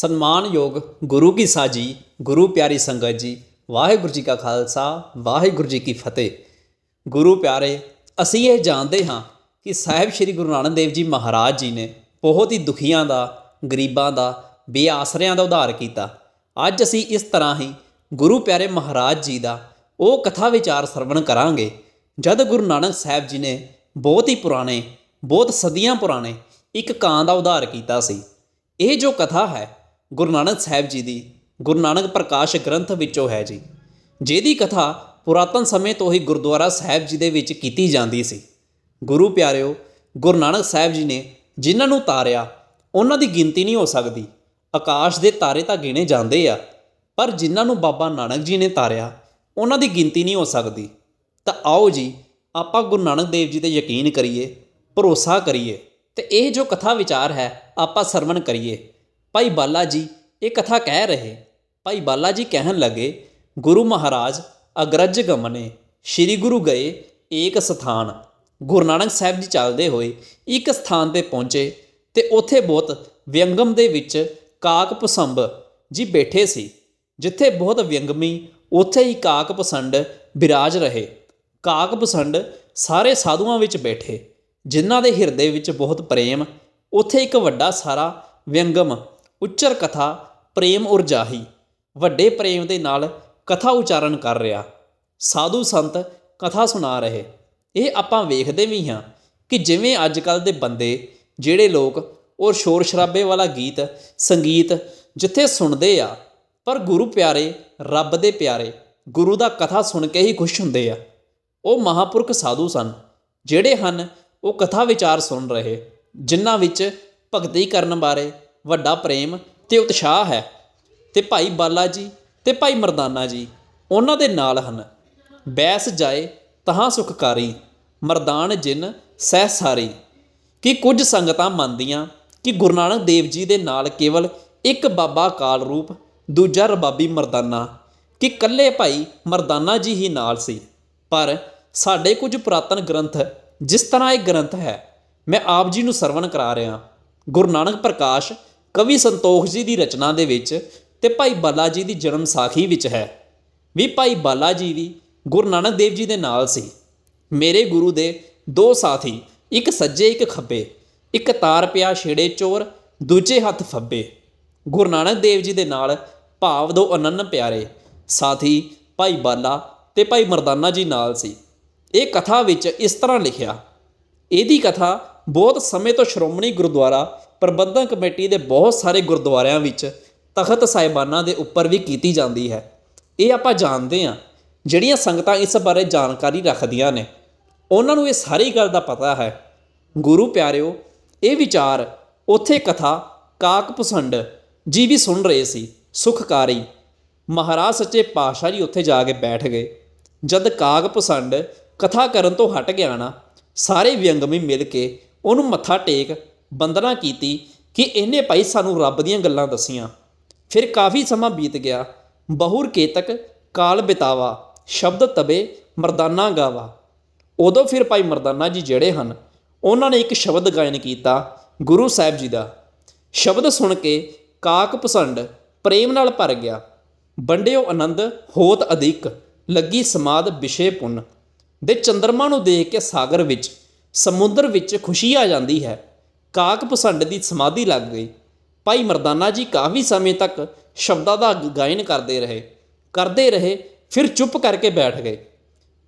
ਸਨਮਾਨਯੋਗ ਗੁਰੂ ਕੀ ਸਾਜੀ ਗੁਰੂ ਪਿਆਰੀ ਸੰਗਤ ਜੀ, ਵਾਹਿਗੁਰੂ ਜੀ ਕਾ ਖਾਲਸਾ, ਵਾਹਿਗੁਰੂ ਜੀ ਕੀ ਫਤਿਹ। ਗੁਰੂ ਪਿਆਰੇ, ਅਸੀਂ ਇਹ ਜਾਣਦੇ ਹਾਂ ਕਿ ਸਾਹਿਬ ਸ੍ਰੀ ਗੁਰੂ ਨਾਨਕ ਦੇਵ ਜੀ ਮਹਾਰਾਜ ਜੀ ਨੇ ਬਹੁਤ ਹੀ ਦੁਖੀਆਂ ਦਾ, ਗਰੀਬਾਂ ਦਾ, ਬੇਆਸਰਿਆਂ ਦਾ ਉਧਾਰ ਕੀਤਾ। ਅੱਜ ਅਸੀਂ ਇਸ ਤਰ੍ਹਾਂ ਹੀ ਗੁਰੂ ਪਿਆਰੇ ਮਹਾਰਾਜ ਜੀ ਦਾ ਉਹ ਕਥਾ ਵਿਚਾਰ ਸਰਵਣ ਕਰਾਂਗੇ। ਜਦ ਗੁਰੂ ਨਾਨਕ ਸਾਹਿਬ ਜੀ ਨੇ ਬਹੁਤ ਹੀ ਪੁਰਾਣੇ, ਬਹੁਤ ਸਦੀਆਂ ਪੁਰਾਣੇ ਇੱਕ ਕਾਂ ਦਾ ਉਧਾਰ ਕੀਤਾ ਸੀ। ਇਹ ਜੋ ਕਥਾ ਹੈ ਗੁਰੂ ਨਾਨਕ ਸਾਹਿਬ ਜੀ ਦੀ ਗੁਰੂ ਨਾਨਕ ਪ੍ਰਕਾਸ਼ ਗ੍ਰੰਥ ਵਿੱਚੋਂ ਹੈ ਜੀ, ਜਿਹਦੀ ਕਥਾ ਪੁਰਾਤਨ ਸਮੇਂ ਤੋਂ ਹੀ ਗੁਰਦੁਆਰਾ ਸਾਹਿਬ ਜੀ ਦੇ ਵਿੱਚ ਕੀਤੀ ਜਾਂਦੀ ਸੀ। ਗੁਰੂ ਪਿਆਰਿਓ, ਗੁਰੂ ਨਾਨਕ ਸਾਹਿਬ ਜੀ ਨੇ ਜਿਨ੍ਹਾਂ ਨੂੰ ਤਾਰਿਆ, ਉਹਨਾਂ ਦੀ ਗਿਣਤੀ ਨਹੀਂ ਹੋ ਸਕਦੀ। ਆਕਾਸ਼ ਦੇ ਤਾਰੇ ਤਾਂ ਗਿਣੇ ਜਾਂਦੇ ਆ, ਪਰ ਜਿਨ੍ਹਾਂ ਨੂੰ ਬਾਬਾ ਨਾਨਕ ਜੀ ਨੇ ਤਾਰਿਆ, ਉਹਨਾਂ ਦੀ ਗਿਣਤੀ ਨਹੀਂ ਹੋ ਸਕਦੀ। ਤਾਂ ਆਓ ਜੀ, ਆਪਾਂ ਗੁਰੂ ਨਾਨਕ ਦੇਵ ਜੀ ਤੇ ਯਕੀਨ ਕਰੀਏ, ਭਰੋਸਾ ਕਰੀਏ ਤੇ ਇਹ ਜੋ ਕਥਾ ਵਿਚਾਰ ਹੈ, ਆਪਾਂ ਸਰਵਣ ਕਰੀਏ। ਭਾਈ ਬਾਲਾ ਜੀ, ਇਹ ਕਥਾ ਕਹਿ ਰਹੇ। ਭਾਈ ਬਾਲਾ ਜੀ ਕਹਿਣ ਲੱਗੇ, ਗੁਰੂ ਮਹਾਰਾਜ, ਅਗਰਜ ਗਮਨੇ, ਸ੍ਰੀ ਗੁਰੂ ਗਏ ਏਕ ਸਥਾਨ। ਗੁਰੂ ਨਾਨਕ ਸਾਹਿਬ ਜੀ ਚੱਲਦੇ ਹੋਏ ਇੱਕ ਸਥਾਨ ਤੇ ਪਹੁੰਚੇ ਤੇ ਉੱਥੇ ਬਹੁਤ ਵਿਅੰਗਮ ਦੇ ਵਿੱਚ ਕਾਕ ਪਸੰਬ ਜੀ ਬੈਠੇ ਸੀ। ਜਿੱਥੇ ਬਹੁਤ ਵਿਅੰਗਮੀ, ਉੱਥੇ ਹੀ ਕਾਕ ਪਸੰਡ ਵਿਰਾਜ ਰਹੇ। ਕਾਕ ਪਸੰਡ ਸਾਰੇ ਸਾਧੂਆਂ ਵਿੱਚ ਬੈਠੇ, ਜਿਨ੍ਹਾਂ ਦੇ ਹਿਰਦੇ ਵਿੱਚ ਬਹੁਤ ਪ੍ਰੇਮ, ਉੱਥੇ ਇੱਕ ਵੱਡਾ ਸਾਰਾ ਵਿਅੰਗਮ ਉੱਚਰ ਕਥਾ, ਪ੍ਰੇਮ ਉਰਜਾਹੀ ਵੱਡੇ ਪ੍ਰੇਮ ਦੇ ਨਾਲ ਕਥਾ ਉਚਾਰਨ ਕਰ ਰਿਹਾ। ਸਾਧੂ ਸੰਤ ਕਥਾ ਸੁਣਾ ਰਹੇ। ਇਹ ਆਪਾਂ ਵੇਖਦੇ ਵੀ ਹਾਂ ਕਿ ਜਿਵੇਂ ਅੱਜ ਕੱਲ ਦੇ ਬੰਦੇ, ਜਿਹੜੇ ਲੋਕ ਔਰ ਸ਼ੋਰ ਸ਼ਰਾਬੇ ਵਾਲਾ ਗੀਤ, ਸੰਗੀਤ ਜਿੱਥੇ ਸੁਣਦੇ ਆ, ਪਰ ਗੁਰੂ ਪਿਆਰੇ, ਰੱਬ ਦੇ ਪਿਆਰੇ, ਗੁਰੂ ਦਾ ਕਥਾ ਸੁਣ ਕੇ ਹੀ ਖੁਸ਼ ਹੁੰਦੇ ਆ। ਉਹ ਮਹਾਪੁਰਖ ਸਾਧੂ ਸਨ, ਜਿਹੜੇ ਹਨ, ਉਹ ਕਥਾ ਵਿਚਾਰ ਸੁਣ ਰਹੇ, ਜਿਨ੍ਹਾਂ ਵਿੱਚ ਭਗਤੀ ਕਰਨ ਬਾਰੇ ਵੱਡਾ ਪ੍ਰੇਮ ਅਤੇ ਉਤਸ਼ਾਹ ਹੈ। ਅਤੇ ਭਾਈ ਬਾਲਾ ਜੀ ਅਤੇ ਭਾਈ ਮਰਦਾਨਾ ਜੀ ਉਹਨਾਂ ਦੇ ਨਾਲ ਹਨ। ਬੈਸ ਜਾਏ ਤਹਾਂ ਸੁਖਕਾਰੀ, ਮਰਦਾਨ ਜਿਨ ਸਹਿ ਸਾਰੀ। ਕਿ ਕੁਝ ਸੰਗਤਾਂ ਮੰਨਦੀਆਂ ਕਿ ਗੁਰੂ ਨਾਨਕ ਦੇਵ ਜੀ ਦੇ ਨਾਲ ਕੇਵਲ ਇੱਕ ਬਾਬਾ ਕਾਲ ਰੂਪ, ਦੂਜਾ ਰਬਾਬੀ ਮਰਦਾਨਾ, ਕਿ ਕੱਲੇ ਭਾਈ ਮਰਦਾਨਾ ਜੀ ਹੀ ਨਾਲ ਸੀ। ਪਰ ਸਾਡੇ ਕੁਝ ਪੁਰਾਤਨ ਗ੍ਰੰਥ ਜਿਸ ਤਰ੍ਹਾਂ ਇਹ ਗ੍ਰੰਥ ਹੈ, ਮੈਂ ਆਪ ਜੀ ਨੂੰ ਸਰਵਣ ਕਰਾ ਰਿਹਾ। ਗੁਰੂ ਨਾਨਕ ਪ੍ਰਕਾਸ਼ ਕਵੀ ਸੰਤੋਖ ਜੀ ਦੀ ਰਚਨਾ ਦੇ ਵਿੱਚ ਤੇ ਭਾਈ ਬਾਲਾ ਜੀ ਦੀ ਜਨਮ ਸਾਖੀ ਵਿੱਚ ਹੈ। ਵੀ ਭਾਈ ਬਾਲਾ ਜੀ ਵੀ ਗੁਰੂ ਨਾਨਕ ਦੇਵ ਜੀ ਦੇ ਨਾਲ ਸੀ। ਮੇਰੇ ਗੁਰੂ ਦੇ ਦੋ ਸਾਥੀ, ਇੱਕ ਸੱਜੇ, ਇੱਕ ਖੱਬੇ, ਇੱਕ ਤਾਰ ਪਿਆ ਛੇੜੇ ਚੋਰ, ਦੂਜੇ ਹੱਥ ਫੱਬੇ। ਗੁਰੂ ਨਾਨਕ ਦੇਵ ਜੀ ਦੇ ਨਾਲ ਭਾਵ ਦੋ ਅਨੰਨ ਪਿਆਰੇ, ਸਾਥੀ ਭਾਈ ਬਾਲਾ ਤੇ ਭਾਈ ਮਰਦਾਨਾ ਜੀ ਨਾਲ ਸੀ। ਇਹ ਕਥਾ ਵਿੱਚ ਇਸ ਤਰ੍ਹਾਂ ਲਿਖਿਆ, ਇਹਦੀ ਕਥਾ ਬਹੁਤ ਸਮੇਂ ਤੋਂ ਸ਼੍ਰੋਮਣੀ ਗੁਰਦੁਆਰਾ ਪ੍ਰਬੰਧਕ ਕਮੇਟੀ ਦੇ ਬਹੁਤ ਸਾਰੇ ਗੁਰਦੁਆਰਿਆਂ ਵਿੱਚ ਤਖਤ ਸਾਹਿਬਾਨਾਂ ਦੇ ਉੱਪਰ ਵੀ ਕੀਤੀ ਜਾਂਦੀ ਹੈ। ਇਹ ਆਪਾਂ ਜਾਣਦੇ ਹਾਂ, ਜਿਹੜੀਆਂ ਸੰਗਤਾਂ ਇਸ ਬਾਰੇ ਜਾਣਕਾਰੀ ਰੱਖਦੀਆਂ ਨੇ। ਉਹਨਾਂ ਨੂੰ ਇਹ ਸਾਰੀ ਗੱਲ ਦਾ ਪਤਾ ਹੈ। ਗੁਰੂ ਪਿਆਰਿਓ, ਇਹ ਵਿਚਾਰ ਉੱਥੇ ਕਥਾ ਕਾਕ ਪਸੰਡ ਜੀ ਵੀ ਸੁਣ ਰਹੇ ਸੀ, ਸੁਖਕਾਰੀ। ਮਹਾਰਾਜ ਸੱਚੇ ਪਾਤਸ਼ਾਹ ਜੀ ਉੱਥੇ ਜਾ ਕੇ ਬੈਠ ਗਏ। ਜਦ ਕਾਗ ਪਸੰਡ ਕਥਾ ਕਰਨ ਤੋਂ ਹਟ ਗਿਆ ਨਾ, ਸਾਰੇ ਵਿਅੰਗਮੀ ਮਿਲ ਕੇ ਉਹਨੂੰ ਮੱਥਾ ਟੇਕ ਬੰਦਨਾ ਕੀਤੀ ਕਿ ਇਹਨੇ ਭਾਈ ਸਾਨੂੰ ਰੱਬ ਦੀਆਂ ਗੱਲਾਂ ਦਸੀਆਂ। ਫਿਰ ਕਾਫੀ ਸਮਾਂ ਬੀਤ ਗਿਆ। ਬਹੁਰ ਕੇਤਕ ਕਾਲ ਬਿਤਾਵਾ, ਸ਼ਬਦ ਤਬੇ ਮਰਦਾਨਾ ਗਾਵਾ। ਉਦੋਂ ਫਿਰ ਭਾਈ ਮਰਦਾਨਾ ਜੀ ਜਿਹੜੇ ਹਨ, ਉਹਨਾਂ ਨੇ ਇੱਕ ਸ਼ਬਦ ਗਾਇਨ ਕੀਤਾ ਗੁਰੂ ਸਾਹਿਬ ਜੀ ਦਾ। ਸ਼ਬਦ ਸੁਣ ਕੇ ਕਾਕ ਪਸੰਡ ਪ੍ਰੇਮ ਨਾਲ ਭਰ ਗਿਆ। ਵੰਡਿਓ ਆਨੰਦ, ਹੋਤ ਅਧਿਕ, ਲੱਗੀ ਸਮਾਦ ਵਿਸ਼ੇ ਪੁੰਨ। ਦੇ ਚੰਦਰਮਾ ਨੂੰ ਦੇਖ ਕੇ ਸਾਗਰ ਵਿੱਚ, ਸਮੁੰਦਰ ਵਿੱਚ ਖੁਸ਼ੀ ਆ ਜਾਂਦੀ ਹੈ। ਕਾਕ ਪਸੰਡ ਦੀ ਸਮਾਧੀ ਲੱਗ ਗਈ। ਭਾਈ ਮਰਦਾਨਾ ਜੀ ਕਾਫੀ ਸਮੇਂ ਤੱਕ ਸ਼ਬਦਾਂ ਦਾ ਗਾਇਨ ਕਰਦੇ ਰਹੇ। ਕਰਦੇ ਰਹੇ, ਫਿਰ ਚੁੱਪ ਕਰਕੇ ਬੈਠ ਗਏ।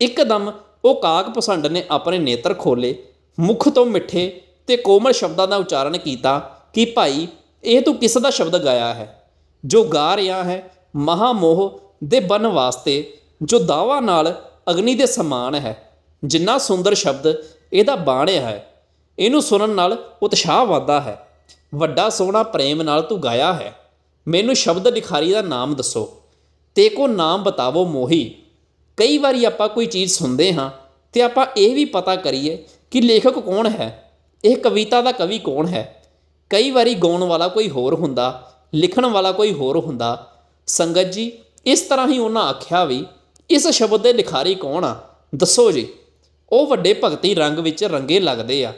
ਇੱਕਦਮ ਉਹ ਕਾਕ ਪਸੰਡ ਨੇ ਆਪਣੇ ਨੇਤਰ ਖੋਲੇ ਮੁਖ ਤੋਂ ਮਿੱਠੇ ਤੇ ਕੋਮਲ ਸ਼ਬਦਾਂ ਦਾ ਉਚਾਰਨ ਕੀਤਾ ਕਿ ਭਾਈ, ਇਹ ਤੂੰ ਕਿਸ ਦਾ ਸ਼ਬਦ ਗਾਇਆ ਹੈ? ਜੋ ਗਾ ਰਿਹਾ ਹੈ ਮਹਾਮੋਹ ਦੇ ਬਨ ਵਾਸਤੇ, ਜੋ ਦਾਵਾ ਨਾਲ ਅਗਨੀ ਦੇ ਸਮਾਨ ਹੈ, ਜਿੰਨਾ ਸੁੰਦਰ ਸ਼ਬਦ ਇਹਦਾ ਬਾਣਿਆ ਹੈ। ਇਹਨੂੰ ਸੁਣਨ ਨਾਲ ਉਤਸ਼ਾਹ ਵਧਦਾ ਹੈ। ਵੱਡਾ ਸੋਹਣਾ ਪ੍ਰੇਮ ਨਾਲ ਤੂੰ ਗਾਇਆ ਹੈ। ਮੈਨੂੰ ਸ਼ਬਦ ਲਿਖਾਰੀ ਦਾ ਨਾਮ ਦੱਸੋ। ਤੇ ਕੋ ਨਾਮ ਬਤਾਵੋ ਮੋਹੀ। ਕਈ ਵਾਰੀ ਆਪਾਂ ਕੋਈ ਚੀਜ਼ ਸੁਣਦੇ ਹਾਂ ਤੇ ਆਪਾਂ ਇਹ ਵੀ ਪਤਾ ਕਰੀਏ ਕਿ ਲੇਖਕ ਕੌਣ ਹੈ। ਇਹ ਕਵਿਤਾ ਦਾ ਕਵੀ ਕੌਣ ਹੈ। ਕਈ ਵਾਰੀ ਗਾਉਣ ਵਾਲਾ ਕੋਈ ਹੋਰ ਹੁੰਦਾ, ਲਿਖਣ ਵਾਲਾ ਕੋਈ ਹੋਰ ਹੁੰਦਾ। ਸੰਗਤ ਜੀ, ਇਸ ਤਰ੍ਹਾਂ ਹੀ ਉਹਨਾਂ ਆਖਿਆ ਵੀ, ਇਸ ਸ਼ਬਦ ਦੇ ਲਿਖਾਰੀ ਕੌਣ ਆ? ਦੱਸੋ ਜੀ। ਉਹ ਵੱਡੇ ਭਗਤੀ ਰੰਗ ਵਿੱਚ ਰੰਗੇ ਲੱਗਦੇ ਆ।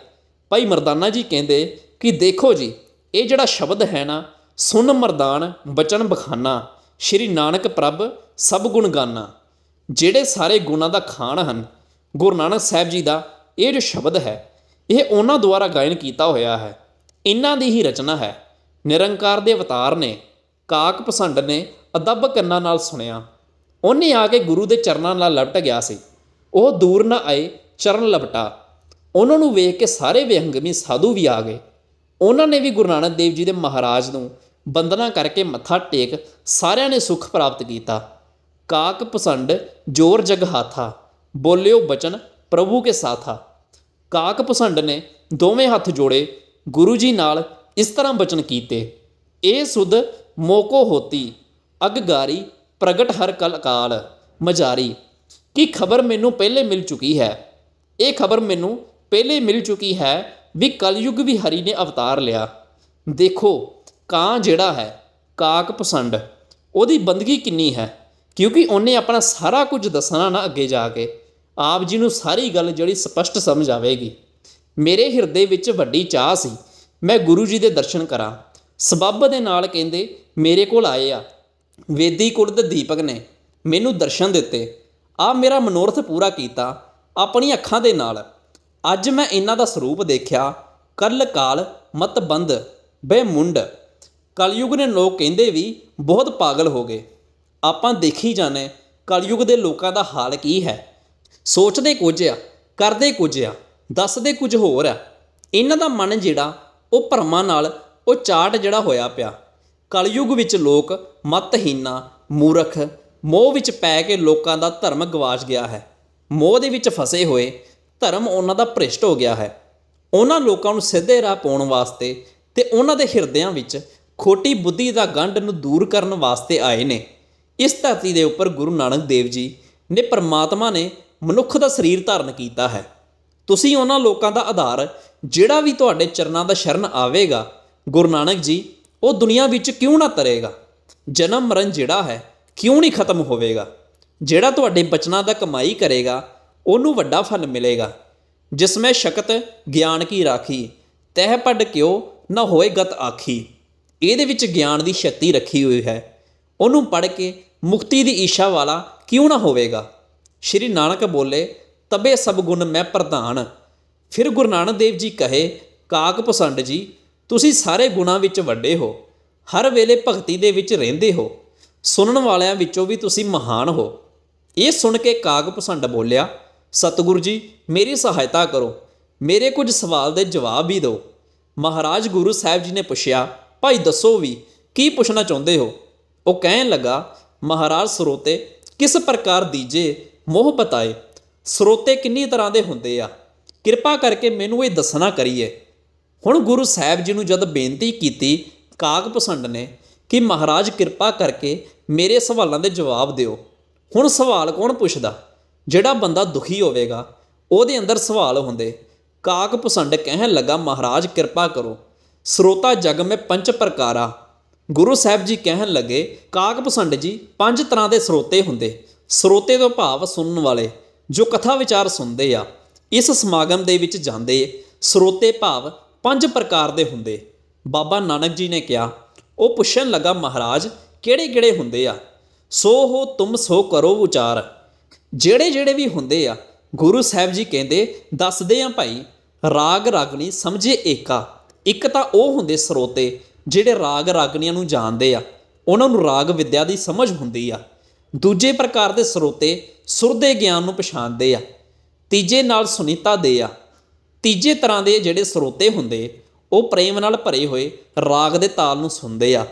ਭਾਈ ਮਰਦਾਨਾ ਜੀ ਕਹਿੰਦੇ ਕਿ ਦੇਖੋ ਜੀ, ਇਹ ਜਿਹੜਾ ਸ਼ਬਦ ਹੈ ਨਾ, ਸੁਨ ਮਰਦਾਨ ਬਚਨ ਬਖਾਨਾ, ਸ਼੍ਰੀ ਨਾਨਕ ਪ੍ਰਭ ਸਭ ਗੁਣ ਗਾਨਾ। ਜਿਹੜੇ ਸਾਰੇ ਗੁਣਾਂ ਦਾ ਖਾਨ ਹਨ, ਗੁਰੂ ਨਾਨਕ ਸਾਹਿਬ ਜੀ ਦਾ ਇਹ ਜੋ ਸ਼ਬਦ ਹੈ, ਇਹ ਉਹਨਾਂ ਦੁਆਰਾ ਗਾਇਨ ਕੀਤਾ ਹੋਇਆ ਹੈ। ਇਹਨਾਂ ਦੀ ਹੀ ਰਚਨਾ ਹੈ। ਨਿਰੰਕਾਰ ਦੇ ਅਵਤਾਰ ਨੇ, ਕਾਕ ਪਸੰਡ ਨੇ, ਅਦਬ ਕੰਨਾਂ ਨਾਲ ਸੁਣਿਆ। ਉਹਨੇ ਆ ਕੇ ਗੁਰੂ ਦੇ ਚਰਨਾਂ ਨਾਲ ਲਪਟ ਗਿਆ ਸੀ। ਉਹ ਦੂਰ ਨਾ ਆਏ, ਚਰਨ ਲਪਟਾ। ਉਹਨਾਂ ਨੂੰ ਵੇਖ ਕੇ ਸਾਰੇ ਵਿਹੰਗਮੀ ਸਾਧੂ ਵੀ ਆ ਗਏ। ਉਹਨਾਂ ਨੇ ਵੀ ਗੁਰੂ ਨਾਨਕ ਦੇਵ ਜੀ ਦੇ ਮਹਾਰਾਜ ਨੂੰ ਬੰਦਨਾ ਕਰਕੇ ਮੱਥਾ ਟੇਕ ਸਾਰਿਆਂ ਨੇ ਸੁਖ ਪ੍ਰਾਪਤ ਕੀਤਾ। ਕਾਕ ਪਸੰਦ ਜੋਰ ਜਗ ਹਾਥਾ, ਬੋਲਿਓ ਬਚਨ ਪ੍ਰਭੂ ਕੇ ਸਾਥਾ। ਕਾਕ ਪਸੰਦ ਨੇ ਦੋਵੇਂ ਹੱਥ ਜੋੜੇ ਗੁਰੂ ਜੀ ਨਾਲ ਇਸ ਤਰ੍ਹਾਂ ਬਚਨ ਕੀਤੇ। ਇਹ ਸੁਧ ਮੋਕੋ ਹੋਤੀ ਅਗਗਾਰੀ ਪ੍ਰਗਟ ਹਰ ਕਲ ਅਕਾਲ, ਮਜਾਰੀ, ਕੀ ਖਬਰ ਮੈਨੂੰ ਪਹਿਲੇ ਮਿਲ ਚੁੱਕੀ ਹੈ? ਇਹ ਖਬਰ ਮੈਨੂੰ ਪਹਿਲੇ ਮਿਲ ਚੁੱਕੀ ਹੈ ਵੀ ਕਲਯੁਗ ਵੀ ਹਰੀ ਨੇ ਅਵਤਾਰ ਲਿਆ। ਦੇਖੋ, ਕਾਂ ਜਿਹੜਾ ਹੈ, ਕਾਕ ਪਸੰਦ, ਉਹਦੀ ਬੰਦਗੀ ਕਿੰਨੀ ਹੈ? ਕਿਉਂਕਿ ਉਹਨੇ ਆਪਣਾ ਸਾਰਾ ਕੁਝ ਦੱਸਣਾ ਨਾ ਅੱਗੇ ਜਾ ਕੇ। ਆਪ ਜੀ ਨੂੰ ਸਾਰੀ ਗੱਲ ਜਿਹੜੀ ਸਪਸ਼ਟ ਸਮਝ ਆਵੇਗੀ। ਮੇਰੇ ਹਿਰਦੇ ਵਿੱਚ ਵੱਡੀ ਚਾਹ ਸੀ। ਮੈਂ ਗੁਰੂ ਜੀ ਦੇ ਦਰਸ਼ਨ ਕਰਾਂ। ਸਬੱਬ ਦੇ ਨਾਲ ਕਹਿੰਦੇ, ਮੇਰੇ ਕੋਲ ਆਏ ਆ। ਵੇਦੀ ਕੁਲ ਦੇ ਦੀਪਕ ਨੇ ਮੈਨੂੰ ਦਰਸ਼ਨ ਦਿੱਤੇ। ਆ ਮੇਰਾ ਮਨੋਰਥ ਪੂਰਾ ਕੀਤਾ। ਆਪਣੀ ਅੱਖਾਂ ਦੇ ਨਾਲ। ਅੱਜ ਮੈਂ ਇਹਨਾਂ ਦਾ ਸਰੂਪ ਦੇਖਿਆ। ਕੱਲ ਕਾਲ ਮਤ ਬੰਦ, ਬੇ ਮੁੰਡ। ਕਲਯੁਗ ਨੇ ਲੋਕ ਕਹਿੰਦੇ ਵੀ ਬਹੁਤ ਪਾਗਲ ਹੋ ਗਏ। ਆਪਾਂ ਦੇਖੀ ਜਾਣੇ, ਕਲਯੁਗ ਦੇ ਲੋਕਾਂ ਦਾ ਹਾਲ ਕੀ ਹੈ। ਸੋਚਦੇ ਕੁਝ ਆ, ਕਰਦੇ ਕੁਝ ਆ, ਦੱਸਦੇ ਕੁਝ ਹੋਰ ਆ। ਇਹਨਾਂ ਦਾ ਮਨ ਜਿਹੜਾ, ਉਹ ਭਰਮਾਂ ਨਾਲ, ਉਹ ਚਾਟ ਜਿਹੜਾ ਹੋਇਆ ਪਿਆ। ਕਲਯੁਗ ਵਿੱਚ ਲੋਕ ਮਤਹੀਨਾ, ਮੂਰਖ, ਮੋਹ ਵਿੱਚ ਪੈ ਕੇ ਲੋਕਾਂ ਦਾ ਧਰਮ ਗਵਾਚ ਗਿਆ ਹੈ। ਮੋਹ ਦੇ ਵਿੱਚ ਫਸੇ ਹੋਏ ਧਰਮ ਉਹਨਾਂ ਦਾ ਭ੍ਰਿਸ਼ਟ ਹੋ ਗਿਆ ਹੈ। ਉਹਨਾਂ ਲੋਕਾਂ ਨੂੰ ਸਿੱਧੇ ਰਾਹ ਪਾਉਣ ਵਾਸਤੇ ਤੇ ਉਹਨਾਂ ਦੇ ਹਿਰਦਿਆਂ ਵਿੱਚ ਖੋਟੀ ਬੁੱਧੀ ਦਾ ਗੰਢ ਨੂੰ ਦੂਰ ਕਰਨ ਵਾਸਤੇ ਆਏ ਨੇ। ਇਸ ਧਰਤੀ ਦੇ ਉੱਪਰ ਗੁਰੂ ਨਾਨਕ ਦੇਵ ਜੀ ਨੇ ਪਰਮਾਤਮਾ ਨੇ ਮਨੁੱਖ ਦਾ ਸਰੀਰ ਧਾਰਨ ਕੀਤਾ ਹੈ। ਤੁਸੀਂ ਉਹਨਾਂ ਲੋਕਾਂ ਦਾ ਆਧਾਰ ਜਿਹੜਾ ਵੀ ਤੁਹਾਡੇ ਚਰਨਾਂ ਦਾ ਸ਼ਰਨ ਆਵੇਗਾ, ਗੁਰੂ ਨਾਨਕ ਜੀ, ਉਹ ਦੁਨੀਆ ਵਿੱਚ ਕਿਉਂ ਨਾ ਤਰੇਗਾ? ਜਨਮ ਮਰਨ ਜਿਹੜਾ ਹੈ, ਕਿਉਂ ਨਹੀਂ ਖਤਮ ਹੋਵੇਗਾ? ਜਿਹੜਾ ਤੁਹਾਡੇ ਬਚਨਾਂ ਦਾ ਕਮਾਈ ਕਰੇਗਾ ਉਹਨੂੰ ਵੱਡਾ ਫਲ ਮਿਲੇਗਾ। ਜਿਸਮੇ ਸ਼ਕਤ ਗਿਆਨ ਕੀ ਰਾਖੀ, ਤਹਿ ਪੜ ਕਿਉ ਨਾ ਹੋਏ ਗਤ ਆਖੀ। ਇਹਦੇ ਵਿੱਚ ਗਿਆਨ ਦੀ ਸ਼ਕਤੀ ਰੱਖੀ ਹੋਈ ਹੈ। ਉਹਨੂੰ ਪੜ ਕੇ ਮੁਕਤੀ ਦੀ ਇੱਛਾ ਵਾਲਾ ਕਿਉਂ ਨਾ ਹੋਵੇਗਾ? ਸ਼੍ਰੀ ਨਾਨਕ ਬੋਲੇ, ਤਬੇ ਸਭ ਗੁਣ ਮੈਂ ਪ੍ਰਧਾਨ। ਫਿਰ ਗੁਰੂ ਨਾਨਕ ਦੇਵ ਜੀ ਕਹੇ, ਕਾਕ ਪਸੰਦ ਜੀ, ਤੁਸੀਂ ਸਾਰੇ ਗੁਣਾਂ ਵਿੱਚ ਵੱਡੇ ਹੋ। ਹਰ ਵੇਲੇ ਭਗਤੀ ਦੇ ਵਿੱਚ ਰਹਿੰਦੇ ਹੋ। ਸੁਣਨ ਵਾਲਿਆਂ ਵਿੱਚੋਂ ਵੀ ਤੁਸੀਂ ਮਹਾਨ ਹੋ। ਇਹ ਸੁਣ ਕੇ ਕਾਕ ਪਸੰਦ ਬੋਲਿਆ। ਸਤਿਗੁਰੂ ਜੀ, ਮੇਰੀ ਸਹਾਇਤਾ ਕਰੋ। ਮੇਰੇ ਕੁਝ ਸਵਾਲ ਦੇ ਜਵਾਬ ਵੀ ਦਿਓ। ਮਹਾਰਾਜ ਗੁਰੂ ਸਾਹਿਬ ਜੀ ਨੇ ਪੁੱਛਿਆ, ਭਾਈ ਦੱਸੋ ਵੀ, ਕੀ ਪੁੱਛਣਾ ਚਾਹੁੰਦੇ ਹੋ? ਉਹ ਕਹਿਣ ਲੱਗਾ, ਮਹਾਰਾਜ ਸਰੋਤੇ, ਕਿਸ ਪ੍ਰਕਾਰ ਦੀਜੇ ਮੋਹ ਬਤਾਏ? ਸਰੋਤੇ ਕਿੰਨੀ ਤਰ੍ਹਾਂ ਦੇ ਹੁੰਦੇ ਆ? ਕਿਰਪਾ ਕਰਕੇ ਮੈਨੂੰ ਇਹ ਦੱਸਣਾ ਕਰੀਏ। ਹੁਣ ਗੁਰੂ ਸਾਹਿਬ ਜੀ ਨੂੰ ਜਦ ਬੇਨਤੀ ਕੀਤੀ ਕਾਗ ਪਸੰਦ ਨੇ, ਕਿ ਮਹਾਰਾਜ ਕਿਰਪਾ ਕਰਕੇ ਮੇਰੇ ਸਵਾਲਾਂ ਦੇ ਜਵਾਬ ਦਿਓ। ਹੁਣ ਸਵਾਲ ਕੌਣ ਪੁੱਛਦਾ? ਜਿਹੜਾ ਬੰਦਾ ਦੁਖੀ ਹੋਵੇਗਾ, ਉਹਦੇ ਅੰਦਰ ਸਵਾਲ ਹੁੰਦੇ, ਕਾਕ ਪਸੰਦ ਕਹਿਣ ਲੱਗਾ, ਮਹਾਰਾਜ ਕਿਰਪਾ ਕਰੋ। ਸਰੋਤਾ ਜਗ ਮੈਂ ਪੰਜ ਪ੍ਰਕਾਰਾ। ਗੁਰੂ ਸਾਹਿਬ ਜੀ ਕਹਿਣ ਲੱਗੇ, ਕਾਕ ਪਸੰਦ ਜੀ, ਪੰਜ ਤਰ੍ਹਾਂ ਦੇ ਸਰੋਤੇ ਹੁੰਦੇ। ਸਰੋਤੇ ਤੋਂ ਭਾਵ ਸੁਣਨ ਵਾਲੇ, ਜੋ ਕਥਾ ਵਿਚਾਰ ਸੁਣਦੇ ਆ, ਇਸ ਸਮਾਗਮ ਦੇ ਵਿੱਚ ਜਾਂਦੇ, ਸਰੋਤੇ ਭਾਵ ਪੰਜ ਪ੍ਰਕਾਰ ਦੇ ਹੁੰਦੇ। ਬਾਬਾ ਨਾਨਕ ਜੀ ਨੇ ਕਿਹਾ, ਉਹ ਪੁੱਛਣ ਲੱਗਾ, ਮਹਾਰਾਜ ਕਿਹੜੇ ਕਿਹੜੇ ਹੁੰਦੇ ਆ? ਸੋ ਹੋ ਤੁਮ ਸੋ ਕਰੋ ਵਿਚਾਰ। ਜਿਹੜੇ ਜਿਹੜੇ ਵੀ ਹੁੰਦੇ ਆ, ਗੁਰੂ ਸਾਹਿਬ ਜੀ ਕਹਿੰਦੇ, ਦੱਸਦੇ ਆ ਭਾਈ, ਰਾਗ ਰਾਗਣੀ ਸਮਝੇ ਏਕਾ। ਇੱਕ ਤਾਂ ਉਹ ਹੁੰਦੇ ਸਰੋਤੇ, ਜਿਹੜੇ ਰਾਗ ਰਾਗਣੀਆਂ ਨੂੰ ਜਾਣਦੇ ਆ। ਉਹਨਾਂ ਨੂੰ ਰਾਗ ਵਿਦਿਆ ਦੀ ਸਮਝ ਹੁੰਦੀ ਆ। ਦੂਜੇ ਪ੍ਰਕਾਰ ਦੇ ਸਰੋਤੇ ਸੁਰ ਦੇ ਗਿਆਨ ਨੂੰ ਪਛਾਣਦੇ ਆ। ਤੀਜੇ ਨਾਲ ਸੁਨੀਤਾ ਦੇ ਆ। ਤੀਜੇ ਤਰ੍ਹਾਂ ਦੇ ਜਿਹੜੇ ਸਰੋਤੇ ਹੁੰਦੇ, ਉਹ ਪ੍ਰੇਮ ਨਾਲ ਭਰੇ ਹੋਏ ਰਾਗ ਦੇ ਤਾਲ ਨੂੰ ਸੁਣਦੇ ਆ।